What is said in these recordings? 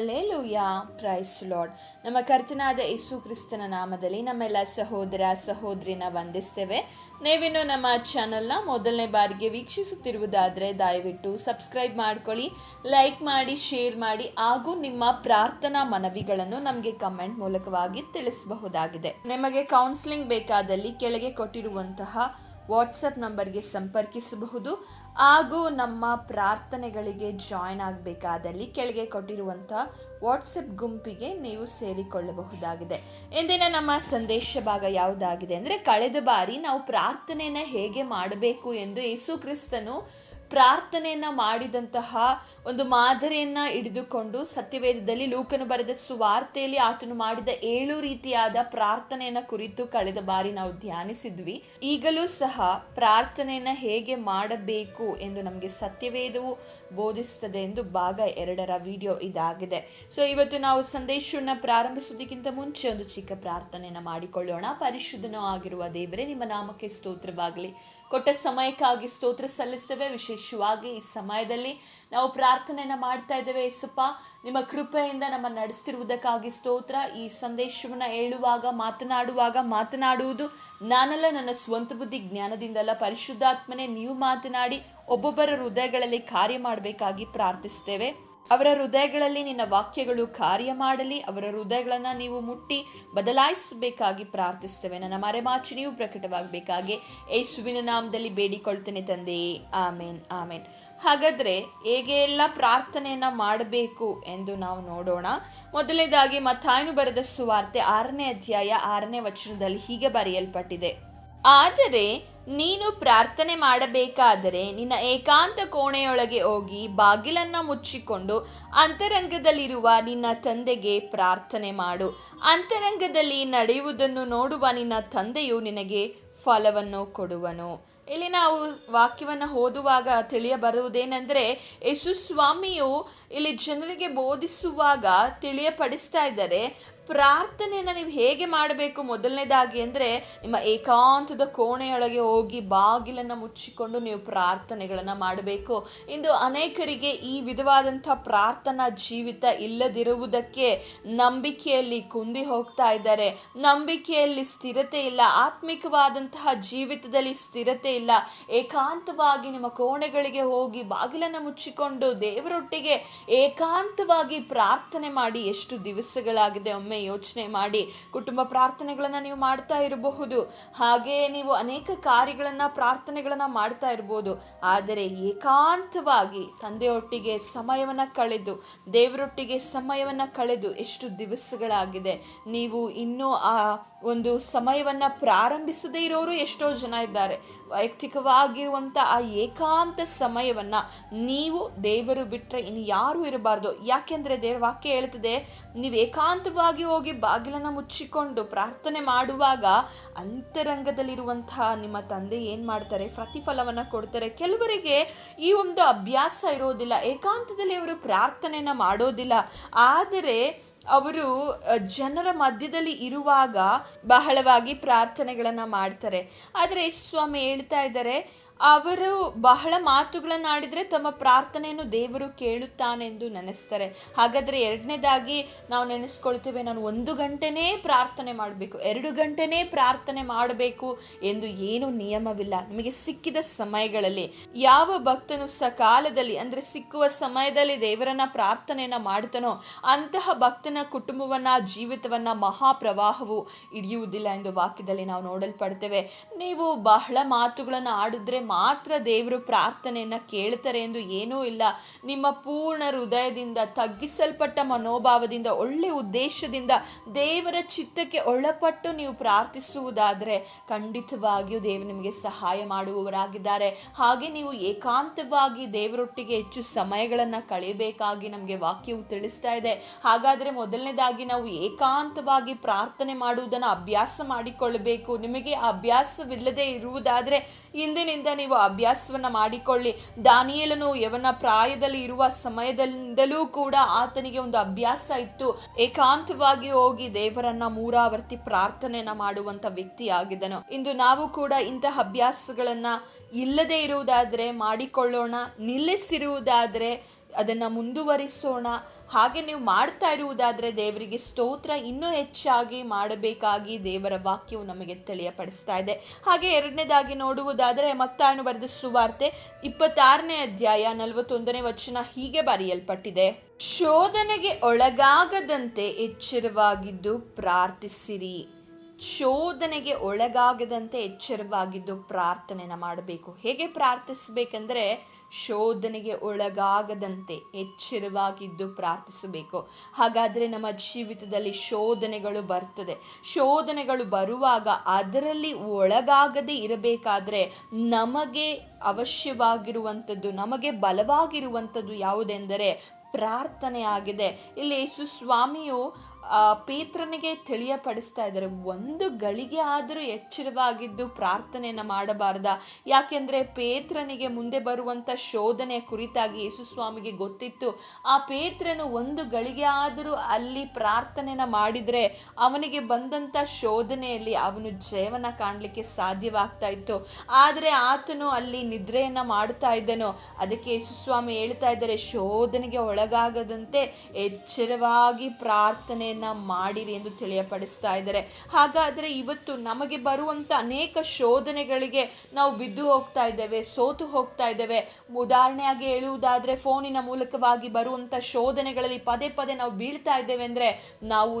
Alleluia price lord ನಮ್ಮ ಕರ್ತನಾದ ಯೇಸು ಕ್ರಿಸ್ತನ ನಾಮದಲ್ಲಿ ನಮ್ಮೆಲ್ಲ ಸಹೋದರ, ಸಹೋದರಿನ ವಂದಿಸ್ತೇವೆ. ನೀವಿನ್ನು ನಮ್ಮ ಚಾನಲ್ನ ಮೊದಲನೇ ಬಾರಿಗೆ ವೀಕ್ಷಿಸುತ್ತಿರುವುದಾದರೆ ದಯವಿಟ್ಟು ಸಬ್ಸ್ಕ್ರೈಬ್ ಮಾಡ್ಕೊಳ್ಳಿ ಲೈಕ್ ಮಾಡಿ ಶೇರ್ ಮಾಡಿ, ಹಾಗೂ ನಿಮ್ಮ ಪ್ರಾರ್ಥನಾ ಮನವಿಗಳನ್ನು ನಮಗೆ ಕಮೆಂಟ್ ಮೂಲಕವಾಗಿ ತಿಳಿಸಬಹುದಾಗಿದೆ. ನಿಮಗೆ ಕೌನ್ಸಿಲಿಂಗ್ ಬೇಕಾದಲ್ಲಿ ಕೆಳಗೆ ಕೊಟ್ಟಿರುವಂತಹ ವಾಟ್ಸಪ್ ನಂಬರ್ಗೆ ಸಂಪರ್ಕಿಸಬಹುದು. ಹಾಗೂ ನಮ್ಮ ಪ್ರಾರ್ಥನೆಗಳಿಗೆ ಜಾಯ್ನ್ ಆಗಬೇಕಾದಲ್ಲಿ ಕೆಳಗೆ ಕೊಟ್ಟಿರುವಂಥ ವಾಟ್ಸಪ್ ಗುಂಪಿಗೆ ನೀವು ಸೇರಿಕೊಳ್ಳಬಹುದಾಗಿದೆ. ಇಂದಿನ ನಮ್ಮ ಸಂದೇಶ ಭಾಗ ಯಾವುದಾಗಿದೆ ಅಂದರೆ, ಕಳೆದ ಬಾರಿ ನಾವು ಪ್ರಾರ್ಥನೆಯನ್ನು ಹೇಗೆ ಮಾಡಬೇಕು ಎಂದು ಯೇಸು ಕ್ರಿಸ್ತನು ಪ್ರಾರ್ಥನೆಯನ್ನ ಮಾಡಿದಂತಹ ಒಂದು ಮಾದರಿಯನ್ನ ಹಿಡಿದುಕೊಂಡು ಸತ್ಯವೇದದಲ್ಲಿ ಲೂಕನು ಬರೆದ ಸುವಾರ್ತೆಯಲ್ಲಿ ಆತನು ಮಾಡಿದ ಏಳು ರೀತಿಯಾದ ಪ್ರಾರ್ಥನೆಯನ್ನ ಕುರಿತು ಕಳೆದ ಬಾರಿ ನಾವು ಧ್ಯಾನಿಸಿದ್ವಿ. ಈಗಲೂ ಸಹ ಪ್ರಾರ್ಥನೆಯನ್ನ ಹೇಗೆ ಮಾಡಬೇಕು ಎಂದು ನಮಗೆ ಸತ್ಯವೇದವು ಬೋಧಿಸುತ್ತದೆ ಎಂದು ಭಾಗ ಎರಡರ ವಿಡಿಯೋ ಇದಾಗಿದೆ. ಸೊ ಇವತ್ತು ನಾವು ಸಂದೇಶವನ್ನು ಪ್ರಾರಂಭಿಸುವುದಕ್ಕಿಂತ ಮುಂಚೆ ಒಂದು ಚಿಕ್ಕ ಪ್ರಾರ್ಥನೆಯನ್ನ ಮಾಡಿಕೊಳ್ಳೋಣ. ಪರಿಶುದ್ಧನೂ ಆಗಿರುವ ದೇವರೇ, ನಿಮ್ಮ ನಾಮಕ್ಕೆ ಸ್ತೋತ್ರವಾಗಲಿ. ಕೊಟ್ಟ ಸಮಯಕ್ಕಾಗಿ ಸ್ತೋತ್ರ ಸಲ್ಲಿಸ್ತೇವೆ ವಿಶೇಷವಾಗಿ ಈ ಸಮಯದಲ್ಲಿ ನಾವು ಪ್ರಾರ್ಥನೆಯನ್ನು ಮಾಡ್ತಾ ಇದ್ದೇವೆ. ಯೇಸಪ್ಪ, ನಿಮ್ಮ ಕೃಪೆಯಿಂದ ನಮ್ಮ ನಡೆಸ್ತಿರುವುದಕ್ಕಾಗಿ ಸ್ತೋತ್ರ. ಈ ಸಂದೇಶವನ್ನು ಹೇಳುವಾಗ, ಮಾತನಾಡುವಾಗ, ಮಾತನಾಡುವುದು ನಾನಲ್ಲ, ನನ್ನ ಸ್ವಂತ ಬುದ್ಧಿ ಜ್ಞಾನದಿಂದಲ್ಲ. ಪರಿಶುದ್ಧಾತ್ಮನೇ, ನೀವು ಮಾತನಾಡಿ, ಒಬ್ಬೊಬ್ಬರ ಹೃದಯಗಳಲ್ಲಿ ಕಾರ್ಯ ಮಾಡಬೇಕಾಗಿ ಪ್ರಾರ್ಥಿಸ್ತೇವೆ ಅವರ ಹೃದಯಗಳಲ್ಲಿ ನಿನ್ನ ವಾಕ್ಯಗಳು ಕಾರ್ಯ ಮಾಡಲಿ ಅವರ ಹೃದಯಗಳನ್ನು ನೀವು ಮುಟ್ಟಿ ಬದಲಾಯಿಸಬೇಕಾಗಿ ಪ್ರಾರ್ಥಿಸ್ತೇವೆ ನನ್ನ ಮರೆಮಾಚಿ ಪ್ರಕಟವಾಗಬೇಕಾಗಿ ಯೇಸುವಿನ ನಾಮದಲ್ಲಿ ಬೇಡಿಕೊಳ್ತೇನೆ ತಂದೆಯೇ ಆಮೇನ್ ಆಮೇನ್. ಹಾಗಾದರೆ ಹೇಗೆ ಎಲ್ಲ ಪ್ರಾರ್ಥನೆಯನ್ನು ಮಾಡಬೇಕು ಎಂದು ನಾವು ನೋಡೋಣ. ಮೊದಲನೇದಾಗಿ ಮತ್ತಾಯನು ಬರೆದ ಸುವಾರ್ತೆ ಆರನೇ ಅಧ್ಯಾಯ ಆರನೇ ವಚನದಲ್ಲಿ ಹೀಗೆ ಬರೆಯಲ್ಪಟ್ಟಿದೆ. ಆದರೆ ನೀನು ಪ್ರಾರ್ಥನೆ ಮಾಡಬೇಕಾದರೆ ನಿನ್ನ ಏಕಾಂತ ಕೋಣೆಯೊಳಗೆ ಹೋಗಿ ಬಾಗಿಲನ್ನ ಮುಚ್ಚಿಕೊಂಡು ಅಂತರಂಗದಲ್ಲಿರುವ ನಿನ್ನ ತಂದೆಗೆ ಪ್ರಾರ್ಥನೆ ಮಾಡು. ಅಂತರಂಗದಲ್ಲಿ ನಡೆಯುವುದನ್ನು ನೋಡುವ ನಿನ್ನ ತಂದೆಯು ನಿನಗೆ ಫಲವನ್ನು ಕೊಡುವನು. ಇಲ್ಲಿ ನಾವು ವಾಕ್ಯವನ್ನು ಓದುವಾಗ ತಿಳಿಯಬರುವುದೇನೆಂದರೆ, ಯೇಸು ಸ್ವಾಮಿಯು ಇಲ್ಲಿ ಜನರಿಗೆ ಬೋಧಿಸುವಾಗ ತಿಳಿಯಪಡಿಸ್ತಾ ಇದ್ದಾರೆ ಪ್ರಾರ್ಥನೆಯನ್ನು ನೀವು ಹೇಗೆ ಮಾಡಬೇಕು? ಮೊದಲನೇದಾಗಿ ಅಂದರೆ ನಿಮ್ಮ ಏಕಾಂತದ ಕೋಣೆಯೊಳಗೆ ಹೋಗಿ ಬಾಗಿಲನ್ನು ಮುಚ್ಚಿಕೊಂಡು ನೀವು ಪ್ರಾರ್ಥನೆಗಳನ್ನು ಮಾಡಬೇಕು. ಇಂದು ಅನೇಕರಿಗೆ ಈ ವಿಧವಾದಂಥ ಪ್ರಾರ್ಥನಾ ಜೀವಿತ ಇಲ್ಲದಿರುವುದಕ್ಕೆ ನಂಬಿಕೆಯಲ್ಲಿ ಕುಂದಿ ಹೋಗ್ತಾ ಇದ್ದಾರೆ. ನಂಬಿಕೆಯಲ್ಲಿ ಸ್ಥಿರತೆ ಇಲ್ಲ, ಆತ್ಮಿಕವಾದಂತಹ ಜೀವಿತದಲ್ಲಿ ಸ್ಥಿರತೆ ಇಲ್ಲ. ಏಕಾಂತವಾಗಿ ನಿಮ್ಮ ಕೋಣೆಗಳಿಗೆ ಹೋಗಿ ಬಾಗಿಲನ್ನು ಮುಚ್ಚಿಕೊಂಡು ದೇವರೊಟ್ಟಿಗೆ ಏಕಾಂತವಾಗಿ ಪ್ರಾರ್ಥನೆ ಮಾಡಿ ಎಷ್ಟು ದಿವಸಗಳಾಗಿದೆ ಒಮ್ಮೆ ಯೋಚನೆ ಮಾಡಿ ಕುಟುಂಬ ಪ್ರಾರ್ಥನೆಗಳನ್ನು ನೀವು ಮಾಡ್ತಾ ಇರಬಹುದು. ಹಾಗೆಯೇ ನೀವು ಅನೇಕ ಕಾರ್ಯಗಳನ್ನು, ಪ್ರಾರ್ಥನೆಗಳನ್ನು ಮಾಡ್ತಾ ಇರ್ಬೋದು ಆದರೆ ಏಕಾಂತವಾಗಿ ತಂದೆಯೊಟ್ಟಿಗೆ ಸಮಯವನ್ನು ಕಳೆದು, ದೇವರೊಟ್ಟಿಗೆ ಸಮಯವನ್ನು ಕಳೆದು ಎಷ್ಟು ದಿವಸಗಳಾಗಿದೆ. ನೀವು ಇನ್ನೂ ಆ ಒಂದು ಸಮಯವನ್ನು ಪ್ರಾರಂಭಿಸದೇ ಇರೋರು ಎಷ್ಟೋ ಜನ ಇದ್ದಾರೆ. ವೈಯಕ್ತಿಕವಾಗಿರುವಂಥ ಆ ಏಕಾಂತ ಸಮಯವನ್ನು ನೀವು ದೇವರು ಬಿಟ್ಟರೆ ಇನ್ನು ಯಾರೂ ಇರಬಾರ್ದು. ಯಾಕೆಂದರೆ ದೇವರ ವಾಕ್ಯ ಹೇಳ್ತದೆ, ನೀವು ಏಕಾಂತವಾಗಿ ಹೋಗಿ ಬಾಗಿಲನ್ನು ಮುಚ್ಚಿಕೊಂಡು ಪ್ರಾರ್ಥನೆ ಮಾಡುವಾಗ ಅಂತರಂಗದಲ್ಲಿರುವಂತಹ ನಿಮ್ಮ ತಂದೆ ಏನು ಮಾಡ್ತಾರೆ? ಪ್ರತಿಫಲವನ್ನು ಕೊಡ್ತಾರೆ. ಕೆಲವರಿಗೆ ಈ ಒಂದು ಅಭ್ಯಾಸ ಇರೋದಿಲ್ಲ. ಏಕಾಂತದಲ್ಲಿ ಅವರು ಪ್ರಾರ್ಥನೆಯನ್ನು ಮಾಡೋದಿಲ್ಲ. ಆದರೆ ಅವರು ಜನರ ಮಧ್ಯದಲ್ಲಿ ಇರುವಾಗ ಬಹಳವಾಗಿ ಪ್ರಾರ್ಥನೆಗಳನ್ನು ಮಾಡ್ತಾರೆ. ಆದರೆ ಸ್ವಾಮಿ ಹೇಳ್ತಾ ಇದ್ದಾರೆ ಅವರು ಬಹಳ ಮಾತುಗಳನ್ನು ಆಡಿದರೆ ತಮ್ಮ ಪ್ರಾರ್ಥನೆಯನ್ನು ದೇವರು ಕೇಳುತ್ತಾನೆಂದು ನೆನೆಸ್ತಾರೆ. ಹಾಗಾದರೆ ಎರಡನೇದಾಗಿ ನಾವು ನೆನೆಸ್ಕೊಳ್ತೇವೆ, ನಾನು ಒಂದು ಗಂಟೆನೇ ಪ್ರಾರ್ಥನೆ ಮಾಡಬೇಕು, ಎರಡು ಗಂಟೆನೇ ಪ್ರಾರ್ಥನೆ ಮಾಡಬೇಕು ಎಂದು ಏನು ನಿಯಮವಿಲ್ಲ. ನಿಮಗೆ ಸಿಕ್ಕಿದ ಸಮಯಗಳಲ್ಲಿ, ಯಾವ ಭಕ್ತನು ಸಕಾಲದಲ್ಲಿ, ಅಂದರೆ ಸಿಕ್ಕುವ ಸಮಯದಲ್ಲಿ ದೇವರನ್ನ ಪ್ರಾರ್ಥನೆಯನ್ನು ಮಾಡ್ತಾನೋ ಅಂತಹ ಭಕ್ತನ ಕುಟುಂಬವನ್ನ, ಜೀವಿತವನ್ನ ಮಹಾಪ್ರವಾಹವು ಹಿಡಿಯುವುದಿಲ್ಲ ಎಂದು ವಾಕ್ಯದಲ್ಲಿ ನಾವು ನೋಡಲ್ಪಡ್ತೇವೆ. ನೀವು ಬಹಳ ಮಾತುಗಳನ್ನು ಆಡಿದ್ರೆ ಮಾತ್ರ ದೇವರು ಪ್ರಾರ್ಥನೆಯನ್ನು ಕೇಳ್ತಾರೆ ಎಂದು ಏನೂ ಇಲ್ಲ. ನಿಮ್ಮ ಪೂರ್ಣ ಹೃದಯದಿಂದ ತಗ್ಗಿಸಲ್ಪಟ್ಟ ಮನೋಭಾವದಿಂದ, ಒಳ್ಳೆ ಉದ್ದೇಶದಿಂದ ದೇವರ ಚಿತ್ತಕ್ಕೆ ಒಳಪಟ್ಟು ನೀವು ಪ್ರಾರ್ಥಿಸುವುದಾದರೆ ಖಂಡಿತವಾಗಿಯೂ ದೇವರು ನಿಮಗೆ ಸಹಾಯ ಮಾಡುವವರಾಗಿದ್ದಾರೆ. ಹಾಗೆ ನೀವು ಏಕಾಂತವಾಗಿ ದೇವರೊಟ್ಟಿಗೆ ಹೆಚ್ಚು ಸಮಯಗಳನ್ನು ಕಳೆಯಬೇಕಾಗಿ ನಮಗೆ ವಾಕ್ಯವು ತಿಳಿಸ್ತಾ ಇದೆ. ಹಾಗಾದರೆ ಮೊದಲನೇದಾಗಿ ನಾವು ಏಕಾಂತವಾಗಿ ಪ್ರಾರ್ಥನೆ ಮಾಡುವುದನ್ನು ಅಭ್ಯಾಸ ಮಾಡಿಕೊಳ್ಳಬೇಕು. ನಿಮಗೆ ಅಭ್ಯಾಸವಿಲ್ಲದೆ ಇರುವುದಾದರೆ ಇಂದಿನಿಂದ ನೀವು ಅಭ್ಯಾಸವನ್ನು ಮಾಡಿಕೊಳ್ಳಿ. ದಾನಿಯೇಲನು ಯವನ ಪ್ರಾಯದಲ್ಲಿ ಇರುವ ಸಮಯದಿಂದಲೂ ಕೂಡ ಆತನಿಗೆ ಒಂದು ಅಭ್ಯಾಸ ಇತ್ತು. ಏಕಾಂತವಾಗಿ ಹೋಗಿ ದೇವರನ್ನ ಮೂರಾವರ್ತಿ ಪ್ರಾರ್ಥನೆಯನ್ನ ಮಾಡುವಂತ ವ್ಯಕ್ತಿ ಆಗಿದ್ದನು ಇಂದು ನಾವು ಕೂಡ ಇಂತಹ ಅಭ್ಯಾಸಗಳನ್ನ ಇಲ್ಲದೆ ಇರುವುದಾದ್ರೆ, ಮಾಡಿಕೊಳ್ಳೋಣ, ನಿಲ್ಲಿಸಿರುವುದಾದರೆ ಅದನ್ನು ಮುಂದುವರಿಸೋಣ. ಹಾಗೆ ನೀವು ಮಾಡ್ತಾ ಇರುವುದಾದರೆ ದೇವರಿಗೆ ಸ್ತೋತ್ರ ಇನ್ನೂ ಹೆಚ್ಚಾಗಿ ಮಾಡಬೇಕಾಗಿ ದೇವರ ವಾಕ್ಯವು ನಮಗೆ ತಿಳಿಯಪಡಿಸ್ತಾ ಇದೆ. ಹಾಗೆ ಎರಡನೇದಾಗಿ ನೋಡುವುದಾದರೆ ಮತ್ತಾಯನು ಬರೆದ ಸುವಾರ್ತೆ ಇಪ್ಪತ್ತಾರನೇ ಅಧ್ಯಾಯ ನಲವತ್ತೊಂದನೇ ವಚನ ಹೀಗೆ ಬರೆಯಲ್ಪಟ್ಟಿದೆ. ಶೋಧನೆಗೆ ಒಳಗಾಗದಂತೆ ಎಚ್ಚರವಾಗಿದ್ದು ಪ್ರಾರ್ಥಿಸಿರಿ. ಶೋಧನೆಗೆ ಒಳಗಾಗದಂತೆ ಎಚ್ಚರವಾಗಿದ್ದು ಪ್ರಾರ್ಥನೆನ ಮಾಡಬೇಕು. ಹೇಗೆ ಪ್ರಾರ್ಥಿಸಬೇಕೆಂದರೆ ಶೋಧನೆಗೆ ಒಳಗಾಗದಂತೆ ಎಚ್ಚರವಾಗಿದ್ದು ಪ್ರಾರ್ಥಿಸಬೇಕು. ಹಾಗಾದರೆ ನಮ್ಮ ಜೀವಿತದಲ್ಲಿ ಶೋಧನೆಗಳು ಬರ್ತದೆ. ಶೋಧನೆಗಳು ಬರುವಾಗ ಅದರಲ್ಲಿ ಒಳಗಾಗದೇ ಇರಬೇಕಾದ್ರೆ ನಮಗೆ ಅವಶ್ಯವಾಗಿರುವಂಥದ್ದು, ನಮಗೆ ಬಲವಾಗಿರುವಂಥದ್ದು ಯಾವುದೆಂದರೆ ಪ್ರಾರ್ಥನೆ ಆಗಿದೆ ಇಲ್ಲಿ ಯೇಸು ಸ್ವಾಮಿಯು ಪೇತ್ರನಿಗೆ ತಿಳಿಯಪಡಿಸ್ತಾ ಇದ್ದಾರೆ. ಒಂದು ಗಳಿಗೆ ಆದರೂ ಎಚ್ಚರವಾಗಿದ್ದು ಪ್ರಾರ್ಥನೆಯನ್ನು ಮಾಡಬಾರ್ದ. ಯಾಕೆಂದರೆ ಪೇತ್ರನಿಗೆ ಮುಂದೆ ಬರುವಂಥ ಶೋಧನೆ ಕುರಿತಾಗಿ ಯೇಸು ಸ್ವಾಮಿಗೆ ಗೊತ್ತಿತ್ತು. ಆ ಪೇತ್ರನು ಒಂದು ಗಳಿಗೆ ಆದರೂ ಅಲ್ಲಿ ಪ್ರಾರ್ಥನೆನ ಮಾಡಿದರೆ ಅವನಿಗೆ ಬಂದಂಥ ಶೋಧನೆಯಲ್ಲಿ ಅವನು ಜಯವನ್ನು ಕಾಣಲಿಕ್ಕೆ ಸಾಧ್ಯವಾಗ್ತಾ ಇತ್ತು. ಆದರೆ ಆತನು ಅಲ್ಲಿ ನಿದ್ರೆಯನ್ನು ಮಾಡ್ತಾ ಇದ್ದನು. ಅದಕ್ಕೆ ಯೇಸುಸ್ವಾಮಿ ಹೇಳ್ತಾ ಇದ್ದಾರೆ, ಶೋಧನೆಗೆ ಒಳಗಾಗದಂತೆ ಎಚ್ಚರವಾಗಿ ಪ್ರಾರ್ಥನೆಯನ್ನ ಮಾಡಿರಿ ಎಂದು ತಿಳಿಯಪಡಿಸ್ತಾ ಇದ್ದಾರೆ. ಹಾಗಾದರೆ ಇವತ್ತು ನಮಗೆ ಬರುವಂಥ ಅನೇಕ ಶೋಧನೆಗಳಿಗೆ ನಾವು ಬಿದ್ದು ಹೋಗ್ತಾ ಇದ್ದೇವೆ, ಸೋತು ಹೋಗ್ತಾ ಇದ್ದೇವೆ. ಉದಾಹರಣೆಯಾಗಿ ಹೇಳುವುದಾದರೆ ಫೋನಿನ ಮೂಲಕವಾಗಿ ಬರುವಂಥ ಶೋಧನೆಗಳಲ್ಲಿ ಪದೇ ಪದೇ ನಾವು ಬೀಳ್ತಾ ಇದ್ದೇವೆ ಅಂದರೆ ನಾವು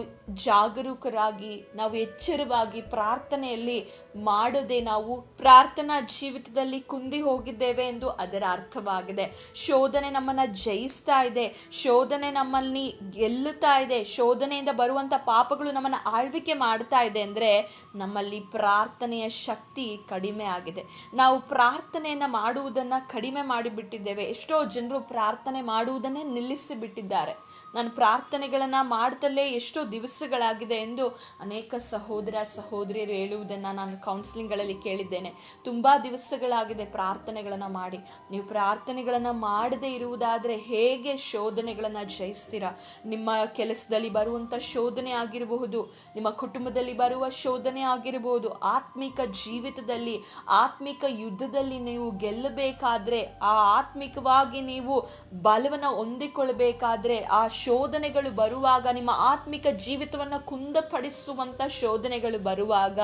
ಜಾಗರೂಕರಾಗಿ, ನಾವು ಎಚ್ಚರವಾಗಿ ಪ್ರಾರ್ಥನೆಯಲ್ಲಿ ಮಾಡದೆ ನಾವು ಪ್ರಾರ್ಥನಾ ಜೀವಿತದಲ್ಲಿ ಕುಂದಿ ಹೋಗಿದ್ದೇವೆ ಎಂದು ಅದರ ಅರ್ಥವಾಗಿದೆ. ಶೋಧನೆ ನಮ್ಮನ್ನು ಜಯಿಸ್ತಾ ಇದೆ, ಶೋಧನೆ ನಮ್ಮಲ್ಲಿ ಗೆಲ್ಲುತ್ತಾ ಇದೆ ಶೋಧನೆಯಿಂದ ಬರುವಂಥ ಪಾಪಗಳು ನಮ್ಮನ್ನು ಆಳ್ವಿಕೆ ಮಾಡ್ತಾ ಇದೆ ಅಂದರೆ ನಮ್ಮಲ್ಲಿ ಪ್ರಾರ್ಥನೆಯ ಶಕ್ತಿ ಕಡಿಮೆ ಆಗಿದೆ. ನಾವು ಪ್ರಾರ್ಥನೆಯನ್ನು ಮಾಡುವುದನ್ನು ಕಡಿಮೆ ಮಾಡಿಬಿಟ್ಟಿದ್ದೇವೆ. ಎಷ್ಟೋ ಜನರು ಪ್ರಾರ್ಥನೆ ಮಾಡುವುದನ್ನೇ ನಿಲ್ಲಿಸಿ ಬಿಟ್ಟಿದ್ದಾರೆ ನಾನು ಪ್ರಾರ್ಥನೆಗಳನ್ನು ಮಾಡ್ತಲೇ ಎಷ್ಟೋ ದಿವಸಗಳಾಗಿದೆ ಎಂದು ಅನೇಕ ಸಹೋದರ ಸಹೋದರಿಯರು ಹೇಳುವುದನ್ನು ನಾನು ಕೌನ್ಸಿಲಿಂಗ್ಗಳಲ್ಲಿ ಕೇಳಿದ್ದೇನೆ. ತುಂಬ ದಿವಸಗಳಾಗಿದೆ ಪ್ರಾರ್ಥನೆಗಳನ್ನು ಮಾಡಿ. ನೀವು ಪ್ರಾರ್ಥನೆಗಳನ್ನು ಮಾಡದೇ ಇರುವುದಾದರೆ ಹೇಗೆ ಶೋಧನೆಗಳನ್ನು ಜಯಿಸ್ತೀರಾ? ನಿಮ್ಮ ಕೆಲಸದಲ್ಲಿ ಬರುವಂಥ ಶೋಧನೆ ಆಗಿರಬಹುದು, ನಿಮ್ಮ ಕುಟುಂಬದಲ್ಲಿ ಬರುವ ಶೋಧನೆ ಆಗಿರಬಹುದು, ಆತ್ಮಿಕ ಜೀವಿತದಲ್ಲಿ, ಆತ್ಮಿಕ ಯುದ್ಧದಲ್ಲಿ ನೀವು ಗೆಲ್ಲಬೇಕಾದ್ರೆ, ಆ ಆತ್ಮಿಕವಾಗಿ ನೀವು ಬಲವನ್ನು ಹೊಂದಿಕೊಳ್ಳಬೇಕಾದ್ರೆ ಆ ಶೋಧನೆಗಳು ಬರುವಾಗ, ನಿಮ್ಮ ಆತ್ಮಿಕ ಜೀವಿತವನ್ನು ಕುಂದಪಡಿಸುವಂಥ ಶೋಧನೆಗಳು ಬರುವಾಗ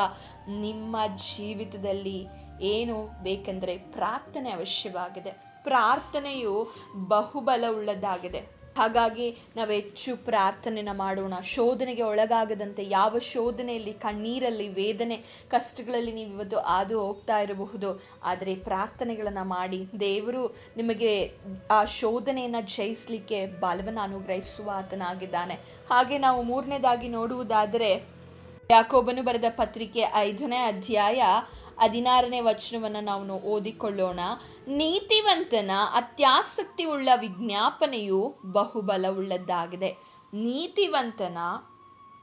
ನಿಮ್ಮ ಜೀವಿತದಲ್ಲಿ ಏನು ಬೇಕೆಂದರೆ ಪ್ರಾರ್ಥನೆ ಅವಶ್ಯವಾಗಿದೆ. ಪ್ರಾರ್ಥನೆಯು ಬಹುಬಲವುಳ್ಳದ್ದಾಗಿದೆ ಹಾಗಾಗಿ ನಾವು ಹೆಚ್ಚು ಪ್ರಾರ್ಥನೆನ ಮಾಡೋಣ. ಶೋಧನೆಗೆ ಒಳಗಾಗದಂತೆ ಯಾವ ಶೋಧನೆಯಲ್ಲಿ ಕಣ್ಣೀರಲ್ಲಿ ವೇದನೆ, ಕಷ್ಟಗಳಲ್ಲಿ ನೀವು ಇವತ್ತು ಹಾದು ಹೋಗ್ತಾ ಇರಬಹುದು. ಆದರೆ ಪ್ರಾರ್ಥನೆಗಳನ್ನು ಮಾಡಿ ದೇವರು ನಿಮಗೆ ಆ ಶೋಧನೆಯನ್ನು ಜಯಿಸಲಿಕ್ಕೆ ಬಲವನ್ನು ಅನುಗ್ರಹಿಸುವ ಆತನಾಗಿದ್ದಾನೆ. ಹಾಗೆ ನಾವು ಮೂರನೇದಾಗಿ ನೋಡುವುದಾದರೆ, ಯಾಕೋಬನು ಬರೆದ ಪತ್ರಿಕೆ ಐದನೇ ಅಧ್ಯಾಯ ಹದಿನಾರನೇ ವಚನವನ್ನು ನಾವು ಓದಿಕೊಳ್ಳೋಣ. ನೀತಿವಂತನ ಅತ್ಯಾಸಕ್ತಿ ಉಳ್ಳ ವಿಜ್ಞಾಪನೆಯು ಬಹುಬಲವುಳ್ಳದ್ದಾಗಿದೆ. ನೀತಿವಂತನ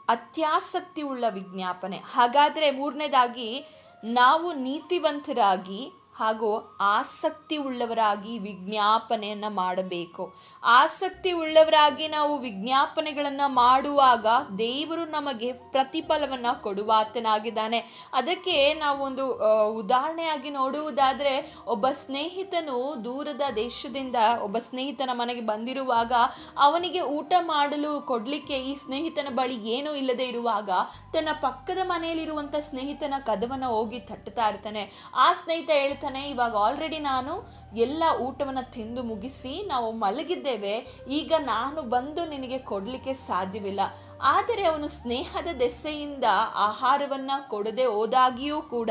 ಅತ್ಯಾಸಕ್ತಿ ಉಳ್ಳ ವಿಜ್ಞಾಪನೆ. ಹಾಗಾದರೆ ಮೂರನೇದಾಗಿ, ನಾವು ನೀತಿವಂತರಾಗಿ ಹಾಗೂ ಆಸಕ್ತಿ ಉಳ್ಳವರಾಗಿ ವಿಜ್ಞಾಪನೆಯನ್ನು ಮಾಡಬೇಕು. ಆಸಕ್ತಿ ಉಳ್ಳವರಾಗಿ ನಾವು ವಿಜ್ಞಾಪನೆಗಳನ್ನು ಮಾಡುವಾಗ ದೇವರು ನಮಗೆ ಪ್ರತಿಫಲವನ್ನು ಕೊಡುವಾತನಾಗಿದ್ದಾನೆ. ಅದಕ್ಕೆ ನಾವೊಂದು ಉದಾಹರಣೆಯಾಗಿ ನೋಡುವುದಾದರೆ, ಒಬ್ಬ ಸ್ನೇಹಿತನು ದೂರದ ದೇಶದಿಂದ, ಒಬ್ಬ ಸ್ನೇಹಿತನ ಮನೆಗೆ ಬಂದಿರುವಾಗ ಅವನಿಗೆ ಊಟ ಮಾಡಲು ಕೊಡಲಿಕ್ಕೆ ಈ ಸ್ನೇಹಿತನ ಬಳಿ ಏನೂ ಇಲ್ಲದೆ ಇರುವಾಗ ತನ್ನ ಪಕ್ಕದ ಮನೆಯಲ್ಲಿರುವಂಥ ಸ್ನೇಹಿತನ ಕದವನ್ನು ಹೋಗಿ ತಟ್ಟುತ್ತಾ ಇರ್ತಾನೆ. ಆ ಸ್ನೇಹಿತ ಹೇಳ್ತಾನೆ ಇವಾಗ ಆಲ್ರೆಡಿ ನಾನು ಎಲ್ಲ ಊಟವನ್ನು ತಿಂದು ಮುಗಿಸಿ ನಾವು ಮಲಗಿದ್ದೇವೆ. ಈಗ ನಾನು ಬಂದು ನಿನಗೆ ಕೊಡಲಿಕ್ಕೆ ಸಾಧ್ಯವಿಲ್ಲ. ಆದರೆ ಅವನು ಸ್ನೇಹದ ದೆಸೆಯಿಂದ ಆಹಾರವನ್ನು ಕೊಡದೆ ಹೋದಾಗಿಯೂ ಕೂಡ